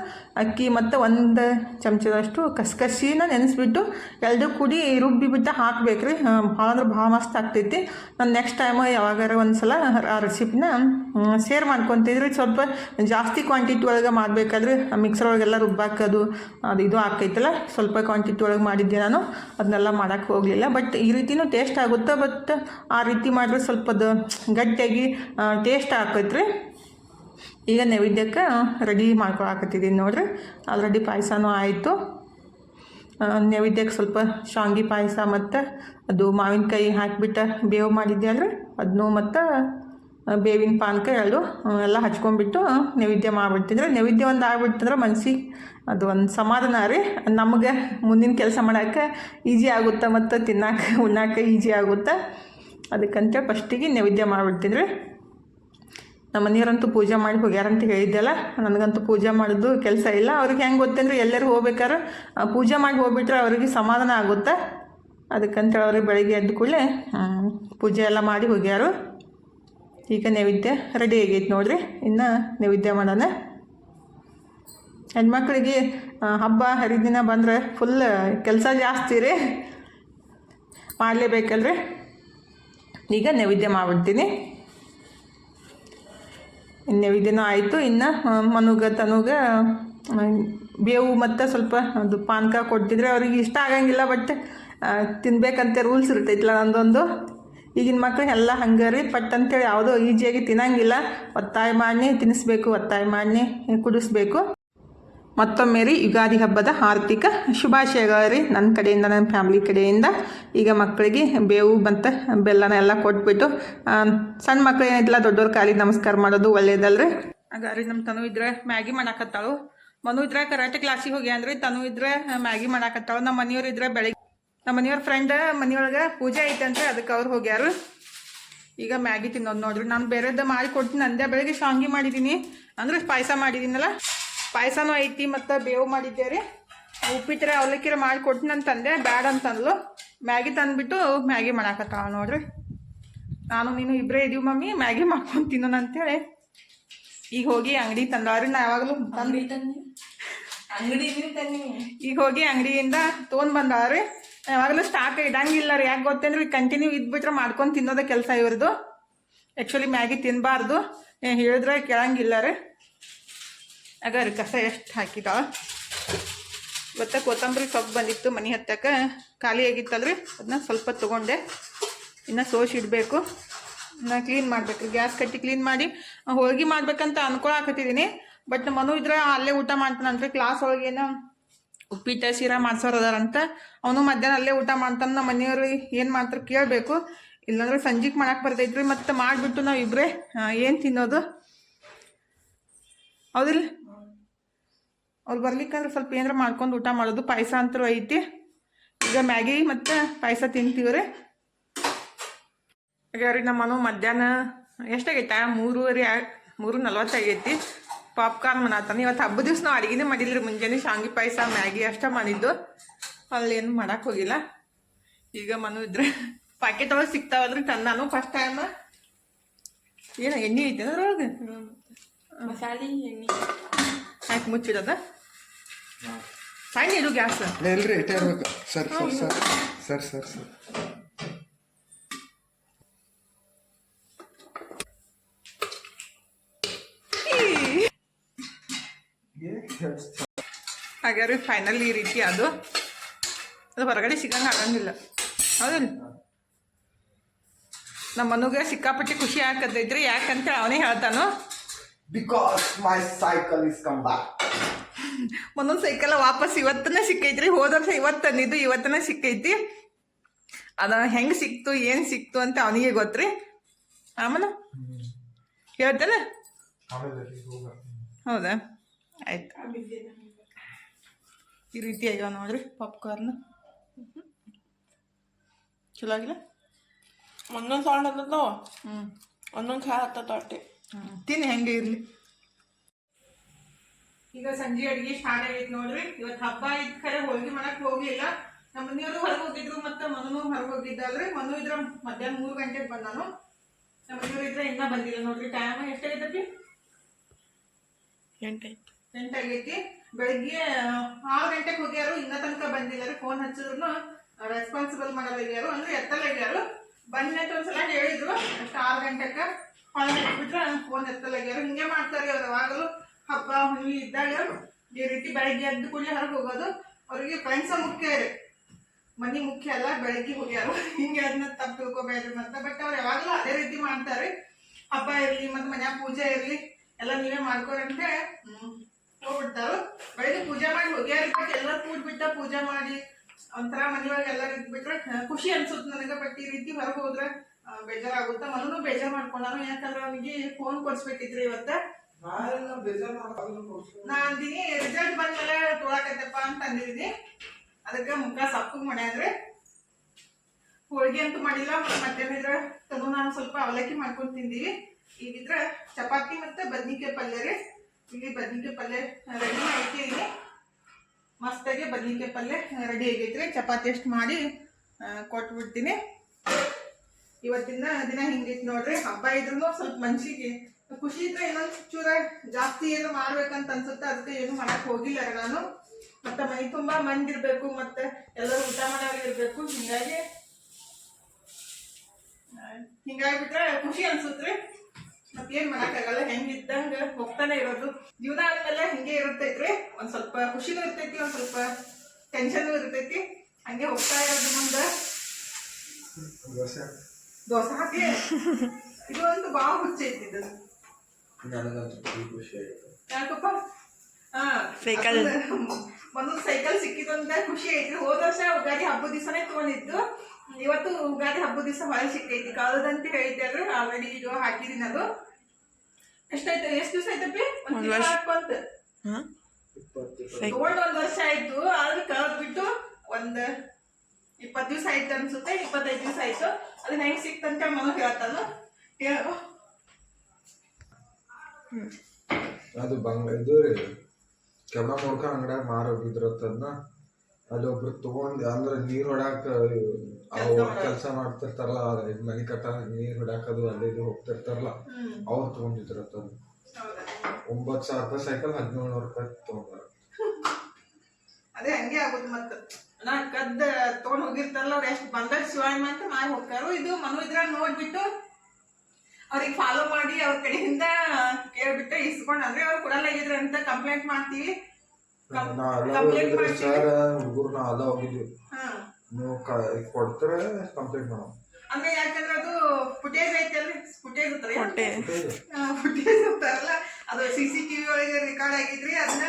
ಅಕ್ಕಿ ಮತ್ತು ಒಂದು ಚಮಚದಷ್ಟು ಕಸ್ಕಸಿನ ನೆನೆಸ್ಬಿಟ್ಟು ಎರಡು ಕುಡಿ ರುಬ್ಬಿಬಿಟ್ಟು ಹಾಕ್ಬೇಕು ರೀ. ಭಾಳ ಅಂದ್ರೆ ಭಾಳ ಮಸ್ತ್ ಆಗ್ತೈತಿ. ನಾನು ನೆಕ್ಸ್ಟ್ ಟೈಮ್ ಯಾವಾಗಾರ ಒಂದು ಸಲ ಆ ರೆಸಿಪಿನ ಶೇರ್ ಮಾಡ್ಕೊತಿದ್ರಿ ಸ್ವಲ್ಪ ಜಾಸ್ತಿ ಕ್ವಾಂಟಿಟಿ ಒಳಗೆ ಮಾಡಬೇಕಾದ್ರೆ ಮಿಕ್ಸರ್ ಒಳಗೆಲ್ಲ ರುಬ್ಬಾಕೋದು, ಅದು ಇದು ಆಗ್ತೈತಲ್ಲ. ಸ್ವಲ್ಪ ಕ್ವಾಂಟಿಟಿ ಒಳಗೆ ಮಾಡಿದ್ದೆ ನಾನು, ಅದನ್ನೆಲ್ಲ ಮಾಡೋಕ್ಕೆ ಹೋಗಲಿಲ್ಲ. ಬಟ್ ಈ ರೀತಿಯೂ ಟೇಸ್ಟ್ ಆಗುತ್ತೆ ಬಟ್ ಆ ರೀತಿ ಮಾಡಿದ್ರೆ ಸ್ವಲ್ಪ ಅದು ಗಟ್ಟಿಯಾಗಿ ಟೇಸ್ಟ್ ಆಕೈತ್ರಿ ಈಗ ನೈವೇದ್ಯಕ್ಕೆ ರೆಡಿ ಮಾಡ್ಕೊಳಕತ್ತಿದ್ದೀನಿ ನೋಡ್ರಿ. ಆಲ್ರೆಡಿ ಪಾಯಸನೂ ಆಯಿತು. ನೈವೇದ್ಯಕ್ಕೆ ಸ್ವಲ್ಪ ಶಾಂಗಿ ಪಾಯಸ ಮತ್ತು ಅದು ಮಾವಿನಕಾಯಿ ಹಾಕಿಬಿಟ್ಟು ಬೇವು ಮಾಡಿದ್ದೆ ಅಲ್ರಿ ಅದನ್ನೂ ಮತ್ತು ಬೇವಿನ ಪಾನಕ ಎರಡು ಎಲ್ಲ ಹಚ್ಕೊಂಡ್ಬಿಟ್ಟು ನೈವೇದ್ಯ ಮಾಡಿಬಿಡ್ತಿದ್ರೆ. ನೈವೇದ್ಯ ಒಂದು ಆಗ್ಬಿಡ್ತಂದ್ರೆ ಮನ್ಸಿಗೆ ಅದು ಒಂದು ಸಮಾಧಾನ ರೀ. ನಮಗೆ ಮುಂದಿನ ಕೆಲಸ ಮಾಡೋಕ್ಕೆ ಈಜಿ ಆಗುತ್ತೆ ಮತ್ತು ತಿನ್ನಕ್ಕೆ ಉಣ್ಣಕ್ಕೆ ಈಜಿ ಆಗುತ್ತೆ? ಅದಕ್ಕಂತೇಳಿ ಫಸ್ಟಿಗೆ ನೈವೇದ್ಯ ಮಾಡಿಬಿಡ್ತಿದ್ರಿ. ನಮ್ಮ ಮನೆಯವರಂತೂ ಪೂಜೆ ಮಾಡಿ ಹೋಗ್ಯಾರಂತ ಹೇಳಿದ್ದೆಲ್ಲ. ನನಗಂತೂ ಪೂಜೆ ಮಾಡೋದು ಕೆಲಸ ಇಲ್ಲ. ಅವ್ರಿಗೆ ಹೆಂಗೆ ಗೊತ್ತಂದ್ರೆ ಎಲ್ಲರೂ ಹೋಗ್ಬೇಕಾದ್ರೆ ಪೂಜೆ ಮಾಡಿ ಹೋಗ್ಬಿಟ್ರೆ ಅವ್ರಿಗೆ ಸಮಾಧಾನ ಆಗುತ್ತೆ? ಅದಕ್ಕಂತೇಳಿ ಅವ್ರಿಗೆ ಬೆಳಗ್ಗೆ ಎದ್ದ ಕೂಡಲೇ ಪೂಜೆ ಎಲ್ಲ ಮಾಡಿ ಹೋಗ್ಯಾರು. ಈಗ ನೈವೇದ್ಯ ರೆಡಿ ಆಗೈತೆ ನೋಡ್ರಿ. ಇನ್ನು ನೈವೇದ್ಯ ಮಾಡೋಣ. ಹೆಣ್ಮಕ್ಳಿಗೆ ಹಬ್ಬ, ಹರಿದಿನ ಬಂದರೆ ಫುಲ್ ಕೆಲಸ ಜಾಸ್ತಿ ರೀ. ಮಾಡಲೇಬೇಕಲ್ರಿ. ಈಗ ನೈವೇದ್ಯ ಮಾಡಿಬಿಡ್ತೀನಿ. ನೈವೇದ್ಯನೂ ಆಯಿತು. ಇನ್ನು ಮನುಗ, ತನುಗ ಬೇವು ಮತ್ತು ಸ್ವಲ್ಪ ಅದು ಪಾನಕ ಕೊಡ್ತಿದ್ರೆ ಅವ್ರಿಗೆ ಇಷ್ಟ ಆಗಂಗಿಲ್ಲ ಬಟ್ ತಿನ್ಬೇಕಂತ ರೂಲ್ಸ್ ಇರ್ತೈತಲ್ಲ ನಂದೊಂದು. ಈಗಿನ ಮಕ್ಕಳು ಎಲ್ಲ ಹಂಗೆ ರೀ ಪಟ್ ಅಂತೇಳಿ ಯಾವುದೋ ಈಜಿಯಾಗಿ ತಿನ್ನಂಗಿಲ್ಲ. ಒತ್ತಾಯ ಮಾಡಿ ತಿನ್ನಿಸ್ಬೇಕು ಒತ್ತಾಯ ಮಾಡಿ ಕುಡಿಸ್ಬೇಕು. ಮತ್ತೊಮ್ಮೆ ರೀ ಯುಗಾದಿ ಹಬ್ಬದ ಆರ್ಥಿಕ ಶುಭಾಶಯಗಳು ರೀ ನನ್ನ ಕಡೆಯಿಂದ ನನ್ನ ಫ್ಯಾಮ್ಲಿ ಕಡೆಯಿಂದ ಈಗ ಮಕ್ಕಳಿಗೆ ಬೇವು ಬಂತ ಬೆಲ್ಲನ ಎಲ್ಲ ಕೊಟ್ಬಿಟ್ಟು ಸಣ್ಣ ಮಕ್ಕಳು ಏನಿಲ್ಲ ದೊಡ್ಡವ್ರ ಕಾಲಿಗೆ ನಮಸ್ಕಾರ ಮಾಡೋದು ಒಳ್ಳೇದಲ್ರಿ. ಹಾಗಾದ್ರೆ ನಮ್ಮ ತನು ಇದ್ರೆ ಮ್ಯಾಗಿ ಮಾಡಾಕತ್ತಾಳು. ಮನು ಇದ್ರೆ ಕರಾಟೆ ಕ್ಲಾಸಿಗೆ ಹೋಗಿ ಅಂದ್ರೆ ತನು ಇದ್ರೆ ಮ್ಯಾಗಿ ಮಾಡಾಕತ್ತಾಳು. ನಮ್ಮ ಮನೆಯವ್ರು ಇದ್ರೆ ಬೆಳಿಗ್ಗೆ ನಮ್ಮ ಮನೆಯವ್ರ ಫ್ರೆಂಡ್ ಮನೆಯೊಳಗೆ ಪೂಜೆ ಐತಂದ್ರೆ ಅದಕ್ಕೆ ಅವ್ರು ಹೋಗ್ಯಾರು. ಈಗ ಮ್ಯಾಗಿ ತಿನ್ನೋದು ನೋಡ್ರಿ. ನಾನು ಬೇರೆದ ಮಾಡಿ ಕೊಡ್ತೀನಿ. ಅಂದೆ ಬೆಳಗ್ಗೆ ಶಾಂಗಿ ಮಾಡಿದ್ದೀನಿ ಅಂದ್ರೆ ಪಾಯಸ ಮಾಡಿದ್ದೀನಲ್ಲ ಪಾಯಸನೂ ಐತಿ ಮತ್ತು ಬೇವು ಮಾಡಿದ್ದೆ ರೀ ಉಪ್ಪಿಟ್ಟರೆ ಅವಲಕ್ಕಿರ ಮಾಡಿ ಕೊಡ್ತೀನಿ ಅಂತಂದೆ. ಬ್ಯಾಡ ಅಂತಂದ್ಲು. ಮ್ಯಾಗಿ ತಂದ್ಬಿಟ್ಟು ಮ್ಯಾಗಿ ಮಾಡಾಕತ್ತಾಳ ನೋಡ್ರಿ. ನಾನು ನೀನು ಇಬ್ಬರೇ ಇದೀವಿ ಮಮ್ಮಿ. ಮ್ಯಾಗಿ ಮಾಡ್ಕೊಂಡು ತಿನ್ನೋಣ ಅಂತೇಳಿ. ಈಗ ಹೋಗಿ ಅಂಗಡಿ ತಂದಾರಿ ನಾ ಯಾವಾಗಲೂ ತಂದು ಈಗ ಹೋಗಿ ಅಂಗಡಿಯಿಂದ ತೊಗೊಂಡ್ ಬಂದಾವ್ರಿ. ಯಾವಾಗಲೂ ಸ್ಟಾಕ್ ಇಡಂಗಿಲ್ಲ ರೀ. ಯಾಕೆ ಗೊತ್ತೇನ್ರಿ ಕಂಟಿನ್ಯೂ ಇದ್ಬಿಟ್ರೆ ಮಾಡ್ಕೊಂಡು ತಿನ್ನೋದೇ ಕೆಲಸ ಇವ್ರದ್ದು ಆ್ಯಕ್ಚುಲಿ ಮ್ಯಾಗಿ ತಿನ್ನಬಾರ್ದು ಹೇಳಿದ್ರೆ ಕೇಳಂಗಿಲ್ಲ ರೀ. ರೀ ಕಸ ಎಷ್ಟು ಹಾಕಿದಾವ ಇವತ್ತ ಕೊತ್ತಂಬರಿ ಸೊಪ್ಪು ಬಂದಿತ್ತು ಮನೆ ಹತ್ತಕ್ಕೆ. ಖಾಲಿ ಆಗಿತ್ತಲ್ರಿ. ಅದನ್ನ ಸ್ವಲ್ಪ ತೊಗೊಂಡೆ. ಇನ್ನು ಸೋಸಿ ಇಡಬೇಕು. ಇನ್ನು ಕ್ಲೀನ್ ಮಾಡಬೇಕು. ಗ್ಯಾಸ್ ಕಟ್ಟಿ ಕ್ಲೀನ್ ಮಾಡಿ ಹೋಳಿಗೆ ಮಾಡ್ಬೇಕಂತ ಅನ್ಕೊಳಕತ್ತಿದ್ದೀನಿ ಬಟ್ ಮನು ಇದ್ರೆ ಅಲ್ಲೇ ಊಟ ಮಾಡ್ತಾನಂತ್ರಿ. ಕ್ಲಾಸ್ ಒಳಗೇನೋ ಉಪ್ಪಿಟ್ಟು, ಶೀರಾ ಮಾಡ್ಸೋರು ಅದಾರಂತ ಅವನು ಮಧ್ಯಾಹ್ನ ಅಲ್ಲೇ ಊಟ ಮಾಡ್ತಾನೆ. ನಮ್ಮ ಮನೆಯವರು ಏನು ಮಾಡ್ತಾರೆ ಕೇಳಬೇಕು. ಇಲ್ಲಾಂದ್ರೆ ಸಂಜೆಗೆ ಮಾಡಕ್ಕೆ ಬರ್ತೈತ್ರಿ. ಮತ್ತು ಮಾಡಿಬಿಟ್ಟು ನಾವು ಇಬ್ಬರೇ ಏನು ತಿನ್ನೋದು? ಹೌದಿಲ್ಲ? ಅವ್ರು ಬರ್ಲಿಕ್ಕಂದ್ರೆ ಸ್ವಲ್ಪ ಏನಾರ ಮಾಡ್ಕೊಂಡು ಊಟ ಮಾಡೋದು. ಪಾಯಸ ಅಂತೂ ಐತಿ. ಈಗ ಮ್ಯಾಗಿ ಮತ್ತು ಪಾಯಸ ತಿಂತೀವಿ ರೀ ಈಗ ರೀ ನಮ್ಮನು ಮಧ್ಯಾಹ್ನ ಎಷ್ಟಾಗೈತಾ? ಮೂರುವರೆ ಮೂರು ನಲ್ವತ್ತಾಗೈತಿ. ಪಾಪ್ಕಾರ್ನ್ ಮಾಡತ್ತಾನ ಇವತ್ತು ಹಬ್ಬದ ದಿವ್ಸ ನಾವು ಅಡುಗೆನೇ ಮಾಡಿಲ್ಲ ಮುಂಜಾನೆ ಶಾಂಗಿ ಪಾಯಸ ಮ್ಯಾಗಿ ಅಷ್ಟೇ ಮಾಡಿದ್ದು. ಅಲ್ಲೇನು ಮಾಡಕ್ಕೆ ಹೋಗಿಲ್ಲ. ಈಗ ಮನು ಇದ್ರೆ ಪ್ಯಾಕೆಟ್ ಒಳಗೆ ಸಿಗ್ತಾವಲ್ರಿ ತಂದಾನು ಫಸ್ಟ್ ಟೈಮ್ ಏನು ಎಣ್ಣೆ ಐತೆ ಅದ್ರೊಳಗೆ? ಮಸಾಲೆ ಎಣ್ಣೆ. ಯಾಕೆ ಮುಚ್ಚಿಡೋದ ಸಣ್ಣ ಇದು ಗ್ಯಾಸ್. ಇಲ್ರಿ ಸರಿ sir sir. Sir sir sir. ಹಾಗಾದ್ರೆ ಫೈನಲ್ ಈ ರೀತಿ ಅದು. ಅದು ಹೊರಗಡೆ ಸಿಗಂಗೆ ಆಗಂಗಿಲ್ಲ. ಹೌದಿಲ್ಲ ನಮ್ಮ ಮನುಗೆ ಸಿಕ್ಕಾಪಟ್ಟೆ ಖುಷಿ ಹಾಕದಿದ್ರೆ ಯಾಕಂತ ಅವನೇ ಹೇಳ್ತಾನು. Because my cycle is come back ಒಂದೊಂದು ಸೈಕಲ್ ವಾಪಸ್ ಇವತ್ತನೇ ಸಿಕ್ಕೈತ್ರಿ. ಹೋದ ವರ್ಷ ಇವತ್ತು ತಂದಿದ್ದು ಇವತ್ತನೇ ಸಿಕ್ಕೈತಿ. ಅದ ಹೆಂಗೆ ಸಿಕ್ತು ಏನು ಸಿಕ್ತು ಅಂತ ಅವನಿಗೆ ಗೊತ್ತ್ರಿ. ಆಮೇಲೆ ಹೇಳ್ತೇನೆ? ಹೌದಾ? ಆಯ್ತು. ಈ ರೀತಿ ಆಗ್ಯಾವ ನೋಡ್ರಿ ಪಾಪ್ಕಾರ್ನ್ ಚಲೋ ಆಗಿಲ್ಲ? ಒಂದೊಂದು ಸೌಂಡ್ ಹತ್ತತ್ತೋ ಹ್ಞೂ ಒಂದೊಂದು ಖಾ ಹತ್ತತ್ತೋ ಅಷ್ಟೇ ತಿನ್ನಿ ಹೆಂಗೆ ಇರಲಿ. ಈಗ ಸಂಜೆ ಅಡಿಗೆ ಸ್ಟಾರ್ಟ್ ಆಗೈತೆ ನೋಡ್ರಿ. ಇವತ್ತು ಹಬ್ಬ ಇದ್ ಖರೆ ಹೋಳಿಗೆ ಮಾಡಕ್ ಹೋಗ್ಲಿಲ್ಲ ನಮ್ಮ ಮನೆಯವರು ಹೊರಗೆ ಹೋಗಿದ್ರು ಮತ್ತೆ ಮನೂ ಹೊರಗೆ ಹೋಗಿದ್ದಲ್ರಿ. ಮನು ಇದ್ರ ಮಧ್ಯಾಹ್ನ ಮೂರು ಗಂಟೆಗೆ ಬಂದಾನು. ನಮ್ಮ ಮನೆಯವ್ರು ಇದ್ರೆ ಇನ್ನ ಬಂದಿಲ್ಲ ನೋಡ್ರಿ. ಟೈಮ್ ಎಷ್ಟಾಗೈತಿ ಎಂಟೈತು ಎಂಟಾಗೈತಿ ಬೆಳಿಗ್ಗೆ ಆರು ಗಂಟೆಗೆ ಹೋಗ್ಯಾರು. ಇನ್ನ ತನಕ ಬಂದಿಲ್ಲ ಫೋನ್ ಹಚ್ಚಿದ್ರು ರೆಸ್ಪಾನ್ಸಿಬಲ್ ಮಾಡೋದಾಗ್ಯಾರು ಅಂದ್ರೆ ಎತ್ತಲಾಗ್ಯಾರು ಬಂದ ಅಂತ ಒಂದ್ಸಲ ಹೇಳಿದ್ರು. ಅಷ್ಟು ಆರು ಗಂಟೆಗೆ ಫೋನ್ ಬಿಟ್ರೆ ಫೋನ್ ಎತ್ತಲಾಗ್ಯಾರು ಹಿಂಗೆ ಮಾಡ್ತಾರೆ ಅವ್ರು ಯಾವಾಗಲೂ ಹಬ್ಬ ಹುಣ್ಣಿ ಇದ್ದಾಗ ಈ ರೀತಿ ಬೆಳಿಗ್ಗೆ ಎದ್ದು ಕೂಡಲೇ ಹೊರಗೆ ಹೋಗೋದು. ಅವ್ರಿಗೆ ಫ್ರೆಂಡ್ಸ ಮುಖ್ಯ ರೀ. ಮನಿ ಮುಖ್ಯ ಅಲ್ಲ, ಬೆಳಗ್ಗೆ ಹೋಗ್ಯಾರು. ಹಿಂಗೆ ಅದನ್ನ ತಪ್ಪು ತಿಳ್ಕೊಬೇಡ್ರಿ ಮತ್ತೆ ಬಟ್ ಅವ್ರು ಯಾವಾಗಲೂ ಅದೇ ರೀತಿ ಮಾಡ್ತಾರೆ. ಹಬ್ಬ ಇರಲಿ, ಮತ್ತೆ ಮನ್ಯಾಗ ಪೂಜೆ ಇರಲಿ, ಎಲ್ಲ ನೀವೇ ಮಾಡ್ಕೊರಂತೆ ಹೋಗ್ಬಿಡ್ತಾರು. ಬೆಳಿಗ್ಗೆ ಪೂಜೆ ಮಾಡಿ ಹೋಗ್ಯಾರ ಎಲ್ಲ ಕೂಡ್ ಬಿಟ್ಟ ಪೂಜೆ ಮಾಡಿ ಒಂಥರ ಮನೆಯೊಳಗೆ ಎಲ್ಲರೂ ಇದ್ಬಿಟ್ರೆ ಖುಷಿ ಅನ್ಸುತ್ತೆ ನನಗೆ ಬಟ್ ಈ ರೀತಿ ಹೊರಗೆ ಹೋದ್ರೆ ಬೇಜಾರಾಗುತ್ತೆ. ಮನೂ ಬೇಜಾರ್ ಮಾಡ್ಕೊಂಡಾನು ಯಾಕಂದ್ರೆ ಅವನಿಗೆ ಫೋನ್ ಕೊಡ್ಸ್ಬೇಕಿದ್ರಿ ಇವತ್ತ. ನಾ ಅಂದಿನಿ ರಿಸಲ್ಟ್ ಬಂದ್ಮೇಲೆ ತೋಳಕತ್ತಪ್ಪ ಅಂತ ಅಂದಿದ್ದೀನಿ ಅದಕ್ಕೆ ಮುಖ ಸಪ್ಪಗೆ ಮಾಡ್ಯಾದ್ರಿ ಹೋಳಿಗೆ ಅಂತೂ ಮಾಡಿಲ್ಲ ಮಧ್ಯಾಹ್ನ ತಗೋ ನಾನು ಸ್ವಲ್ಪ ಅವಲಕ್ಕಿ ಮಾಡ್ಕೊಂಡು ತಿಂದೀವಿ. ಈಗಿದ್ರ ಚಪಾತಿ ಮತ್ತೆ ಬದ್ನಿಕಾಯಿ ಪಲ್ಯ ರೀ. ಇಲ್ಲಿ ಬದ್ನಿಕಾಯಿ ಪಲ್ಯ ರೆಡಿ ಮಾಡಿಟ್ಟಿದ್ದೀನಿ ಮಸ್ತಾಗಿ ಬದ್ನಿಕಾಯಿ ಪಲ್ಯ ರೆಡಿ ಆಗೈತ್ರಿ. ಚಪಾತಿ ಅಷ್ಟು ಮಾಡಿ ಕೊಟ್ಬಿಡ್ತೀನಿ. ಇವತ್ತಿನ ದಿನ ಹಿಂಗೈತಿ ನೋಡ್ರಿ. ಹಬ್ಬ ಇದ್ರೂ ಸ್ವಲ್ಪ ಮನ್ಸಿಗೆ ಖುಷಿ ಇದ್ರೆ ಇನ್ನೊಂದು ಚೂರ ಜಾಸ್ತಿ ಏನು ಮಾಡ್ಬೇಕಂತ ಅನ್ಸುತ್ತೆ. ಅದಕ್ಕೆ ಏನು ಮಾಡಕ್ ಹೋಗಿಲ್ಲ ನಾನು. ಮತ್ತೆ ಮೈ ತುಂಬಾ ಮಂದಿ ಇರ್ಬೇಕು, ಮತ್ತೆ ಎಲ್ಲರೂ ಊಟ ಮಾಡೋರು ಇರ್ಬೇಕು. ಹಿಂಗಾಗಿ ಹಿಂಗಾಗಿ ಬಿಟ್ರೆ ಖುಷಿ ಅನ್ಸುತ್ರಿ ಮತ್ತೇನ್ ಮಾಡಕ್ಕಾಗಲ್ಲ ಹೆಂಗಿದ್ದಂಗ ಹೋಗ್ತಾನೆ ಇರೋದು. ಜೀವನ ಆದ್ಮೇಲೆ ಹಿಂಗೆ ಇರುತ್ತೈತ್ರಿ. ಒಂದ್ ಸ್ವಲ್ಪ ಖುಷಿನೂ ಇರ್ತೈತಿ ಒಂದ್ ಸ್ವಲ್ಪ ಟೆನ್ಷನ್ ಇರ್ತೈತಿ. ಹಂಗೆ ಹೋಗ್ತಾ ಇರೋದು ಮುಂದ. ದೋಸೆ. ಹಾಕಿ. ಇದು ಒಂದು ಭಾಳ ಹುಚ್ಚೈತಿ ಇದು. ಯಾಕಪ್ಪ? ಹಾ ಸೈಕಲ್. ಒಂದೊಂದು ಸೈಕಲ್ ಸಿಕ್ಕಿದಂತ ಖುಷಿ ಐತಿ ಹೋದ ವರ್ಷ ಗಾಡಿ ಹಬ್ಬದ ದಿವಸನೇ ತಗೊಂಡಿದ್ದು. ಇವತ್ತು ಉಗಾದಿ ಹಬ್ಬದ ದಿವಸ ಹೊಳೆ ಸಿಕ್ಕೈತಿ ಕಳೆದಂತ ಹೇಳಿದ್ದೆ ಅದು ಆಲ್ರೆಡಿ ಇದು ಹಾಕಿದೀನಿ ಅದು. ಎಷ್ಟಾಯ್ತು? ಎಷ್ಟು ದಿವಸ ಆಯ್ತಪ್ಪಿ? ಹಾಕೊಂತ ತಗೊಂಡ್ ಒಂದ್ ವರ್ಷ ಆಯ್ತು. ಆದ್ರೆ ಕಳೆದ್ ಬಿಟ್ಟು ಒಂದ್ ಇಪ್ಪತ್ ದಿವಸ ಆಯ್ತು ಅನ್ಸುತ್ತೆ. ಇಪ್ಪತ್ತೈದು ದಿವಸ ಆಯ್ತು. ಅದನ್ನ ಹೆಂಗ್ ಸಿಕ್ತಂತ ಮನೋ ಹೇಳ್ತಾನು ಹೇಳು ಅದು ಬಂಗ ಇದು ರೀ. ಕೆಬ್ಬ ಮುಡ್ಕ ಅಂಗಡ್ಯಾಗ ಮಾರ ಹೋಗಿದ್ರತ್ತದ್ನ ಅಲ್ಲಿ ಒಬ್ರು ತಗೊಂಡ್ ಅಂದ್ರ ನೀರ್ ಹೊಡ್ಯಾಕ ಕೆಲಸ ಮಾಡ್ತಿರ್ತಾರಲ್ಲ ಇದ್ ಮನಿ ಕಟ್ಟ ನೀರ್ ಬಿಡಾಕದು ಅಲ್ಲಿ ಇದು ಹೋಗ್ತಿರ್ತಾರಲ್ಲ ಅವ್ರು ತಗೊಂಡಿದ್ರತ್ತದ್ ಹೌದಾ? ಒಂಬತ್ತು ಸಾವಿರ ರೂಪಾಯಿ ಸೈಕಲ್ ಹದಿನೇಳು ನೂರು ರೂಪಾಯಿ ತಗೊಂಡ್ರ. ಅದೇ ಹಂಗೆ ಆಗುದು ಮತ್ತ. ನಾ ಕದ್ದ ತಗೊಂಡ್ ಹೋಗಿರ್ತಾರಲ್ಲ ಅವ್ರ ಎಷ್ಟ್ ಬಂದಾಗ ಶಿವಾಯ್ ಅಂತ ಮಾಡಿ ಹೋಗ್ತಾರೋ ಇದು ಮನು ಇದ್ರ ನೋಡ್ಬಿಟ್ಟು ಅವ್ರಿಗೆ ಫಾಲೋ ಮಾಡಿ ಅವ್ರ ಕಡೆಯಿಂದ ಕೇಳ್ಬಿಟ್ಟು ಇಸ್ಕೊಂಡ್ ಅಂದ್ರೆ ಅವ್ರು ಕೊಡಲಾಗಿದ್ರ ಅಂತ ಕಂಪ್ಲೇಂಟ್ ಮಾಡ್ತೀವಿ. ಕಂಪ್ಲೇಂಟ್ ಮಾಡ್ತೀವಿ. ಹುಡುಗರು ನಾ ಅಲ್ಲ ಹೋಗಿದ್ವಿ. ನೀವು ಕೊಡ್ತಾರೆ ಕಂಪ್ಲೀಟ್ ಮಾಡೋ. ಅಂದ್ರೆ ಯಾಕಂದ್ರೆ ಅದು ಫುಟೇಜ್ ಐತಲ್ರಿ? ಫುಟೇಜ್ ಫುಟೇಜ್ ಇರ್ತಾರಲ್ಲ ಅದು ಸಿ ಸಿ ಟಿವಿ ಒಳಗೆ ರೆಕಾರ್ಡ್ ಆಗಿದ್ರಿ ಅದನ್ನ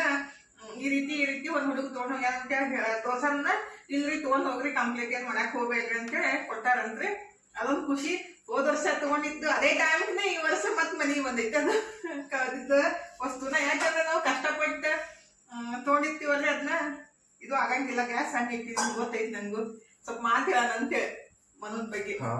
ಈ ರೀತಿ ಈ ರೀತಿ ಒಂದ್ ಹುಡುಗ ತಗೊಂಡ್ ಹೋಗ್ಯಾರ ಅಂತ ಹೇಳಿ ತೋರ್ಸನ್ನ ಇಲ್ರಿ ತಗೊಂಡ್ ಹೋಗ್ರಿ ಕಂಪ್ಲೀಟ್ ಏನ್ ಮಾಡಕ್ ಹೋಗ್ಬೇಡ್ರಿ ಅಂತ ಹೇಳಿ ಕೊಟ್ಟಾರಂತ್ರಿ. ಅದೊಂದ್ ಖುಷಿ. ಹೋದ ವರ್ಷ ತಗೊಂಡಿದ್ದು ಅದೇ ಟೈಮ್ನೇ ಈ ವರ್ಷ ಮತ್ ಮನೆಗೆ ಬಂದೈತೆ ಅದು. ಕದಿದ್ದ ವಸ್ತುನ. ಯಾಕಂದ್ರೆ ನಾವು ಕಷ್ಟಪಟ್ಟು ಹ್ಮ್, ತಗೊಂಡಿರ್ತೀವಲ್ಲ ಅದನ್ನ ಇದು ಆಗಂಗಿಲ್ಲ. ಗ್ಯಾಸ್ ಸಣ್ಣ ಇಟ್ಟಿದ್ದೀನಿ ಗೊತ್ತೈತಿ ನಂಗು ಸ್ವಲ್ಪ ಮಾತು ಹೇಳೋಣ ಅಂತೇಳಿ ಮನೋದ್ ಬಗ್ಗೆ. ಹಾ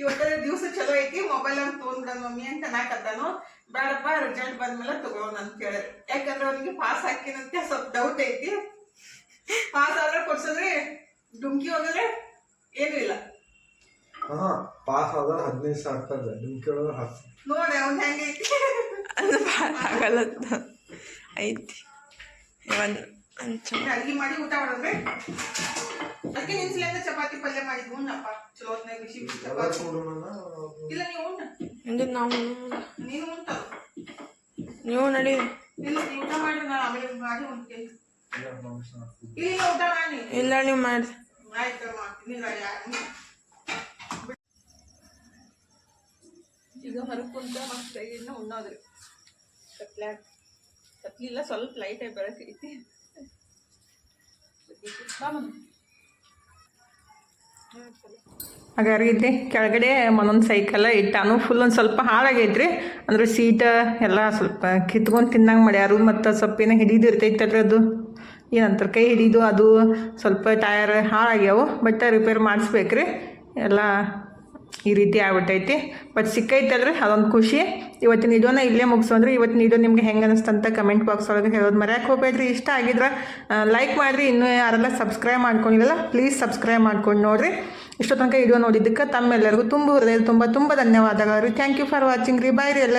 ಇವತ್ತು ದಿವಸ ಚಲೋ ಐತಿ ಮೊಬೈಲ್ ಅಂತ ತೊಗೊಂಡ್ಬಿಡ ಮಮ್ಮಿ ಅಂತ ನಾಕತ್ತಾನು ಬೇಡಪ್ಪ ರಿಸಲ್ಟ್ ಬಂದ್ಮೇಲೆ ತಗೊಳೋಣ ಅಂತ ಹೇಳಿ. ಯಾಕಂದ್ರೆ ಅವ್ನಿಗೆ ಪಾಸ್ ಹಾಕಿನಂತೆ ಸ್ವಲ್ಪ ಡೌಟ್ ಐತಿ. ಪಾಸ್ ಆದ್ರೆ ಕೊಡ್ಸಿದ್ರೆ ಡುಮ್ಕಿ ಹೋಗಿದ್ರೆ ಏನು ಇಲ್ಲ. ಹಾ ಪಾಸ್ ಆದ್ರೆ ಹದಿನೈದು ಸಾವಿರ ರೂಪಾಯಿ ನಿಮ್ ಕೇಳೋದು ಹತ್ತು. ನೋಡಿ ಅವ್ನ್ ಹೆಂಗೈತಿ. ಆಗಲ್ಲ ಐತಿ ಒಂದು ಅಡ್ಗೆ ಮಾಡಿ ಊಟ ಮಾಡಿದ್ರೆ? ಅದಕ್ಕೆ ನಿನ್ಸಲಿಂದ ಚಪಾತಿ ಪಲ್ಯ ಮಾಡಿದ್ವಿ ಉಣ್ಣಪ್ಪ. ಚಲೋ ಹೊತ್ನಾಗ ಬಿಸಿ ಬಿಸಿ ಚಪಾತಿ. ನೋಡೋಣ ಇಲ್ಲ ನೀವು ಉಣ್ಣ ಇದು ನಾವು ನೀನು ಉಂಟ. ನೀವು ನಡಿ. ಇಲ್ಲ ನೀವ್ ಊಟ ಮಾಡಿ ನಾನು ಆಮೇಲೆ ಮಾಡಿ ಇಲ್ಲ ಊಟ ಮಾಡಿ. ಇಲ್ಲ ನೀವು ಮಾಡಿ. ಆಯ್ತು ಮಾಡ್ತೀನಿ ಇಲ್ಲ ಯಾರು ಈಗ ಹೊರಗೆ ಕುಂತ ಮತ್ತೆ ಇನ್ನು ಉಣ್ಣೋದ್ರಿ. ಕತ್ಲ್ಯಾಗ ಕತ್ಲಿಲ್ಲ ಸ್ವಲ್ಪ ಲೈಟ್ ಆಗಿ ಬೆಳಕೈತಿ. ಹಾಗಾಗಿದ್ದೆ ಕೆಳಗಡೆ ಮನೊಂದು ಸೈಕಲ್ ಇಟ್ಟಾನು. ಫುಲ್ ಒಂದು ಸ್ವಲ್ಪ ಹಾಳಾಗೈತ್ರಿ. ಅಂದ್ರೆ ಸೀಟ ಎಲ್ಲ ಸ್ವಲ್ಪ ಕಿತ್ಕೊಂಡು ತಿನ್ನಂಗೆ ಮಾಡ್ಯಾರು. ಮತ್ತು ಸ್ವಲ್ಪ ಏನೋ ಹಿಡಿದು ಇರ್ತೈತಲ್ರಿ ಅದು. ಏನಂತಾರೆ, ಕೈ ಹಿಡಿದು ಅದು ಸ್ವಲ್ಪ ಟಯರ್ ಹಾಳಾಗ್ಯಾವು. ಬಟ್ ರಿಪೇರ್ ಮಾಡಿಸ್ಬೇಕ್ರಿ. ಎಲ್ಲ ಈ ರೀತಿ ಆಗ್ಬಿಟ್ಟೈತಿ. ಬಟ್ ಸಿಕ್ಕೈತಲ್ರಿ ಅದೊಂದು ಖುಷಿ. ಇವತ್ತಿನ ವಿಡಿಯೋನ ಇಲ್ಲೇ ಮುಗಿಸೋದ್ರಿ. ಇವತ್ತಿನ ಇದು ನಿಮ್ಗೆ ಹೆಂಗೆ ಅನಿಸ್ತಂತ ಕಮೆಂಟ್ ಬಾಕ್ಸ್ ಒಳಗೆ ಹೇಳೋದು ಮರ್ಯಾಕೆ ಹೋಗ್ಬೇಡ್ರಿ? ಇಷ್ಟ ಆಗಿದ್ರೆ ಲೈಕ್ ಮಾಡಿರಿ. ಇನ್ನೂ ಯಾರೆಲ್ಲ ಸಬ್ಸ್ಕ್ರೈಬ್ ಮಾಡ್ಕೊಂಡಿಲ್ಲ ಪ್ಲೀಸ್ ಸಬ್ಸ್ಕ್ರೈಬ್ ಮಾಡ್ಕೊಂಡು ನೋಡಿರಿ. ಇಷ್ಟೋ ತನಕ ನೋಡಿದ್ದಕ್ಕೆ ತಮ್ಮೆಲ್ಲರಿಗೂ ತುಂಬ ಹೃದಯ ತುಂಬ ತುಂಬ ಧನ್ಯವಾದಗಳು ಥ್ಯಾಂಕ್ ಯು ಫಾರ್ ವಾಚಿಂಗ್ ರೀ. ಬಾಯ್ ರೀ ಎಲ್ಲ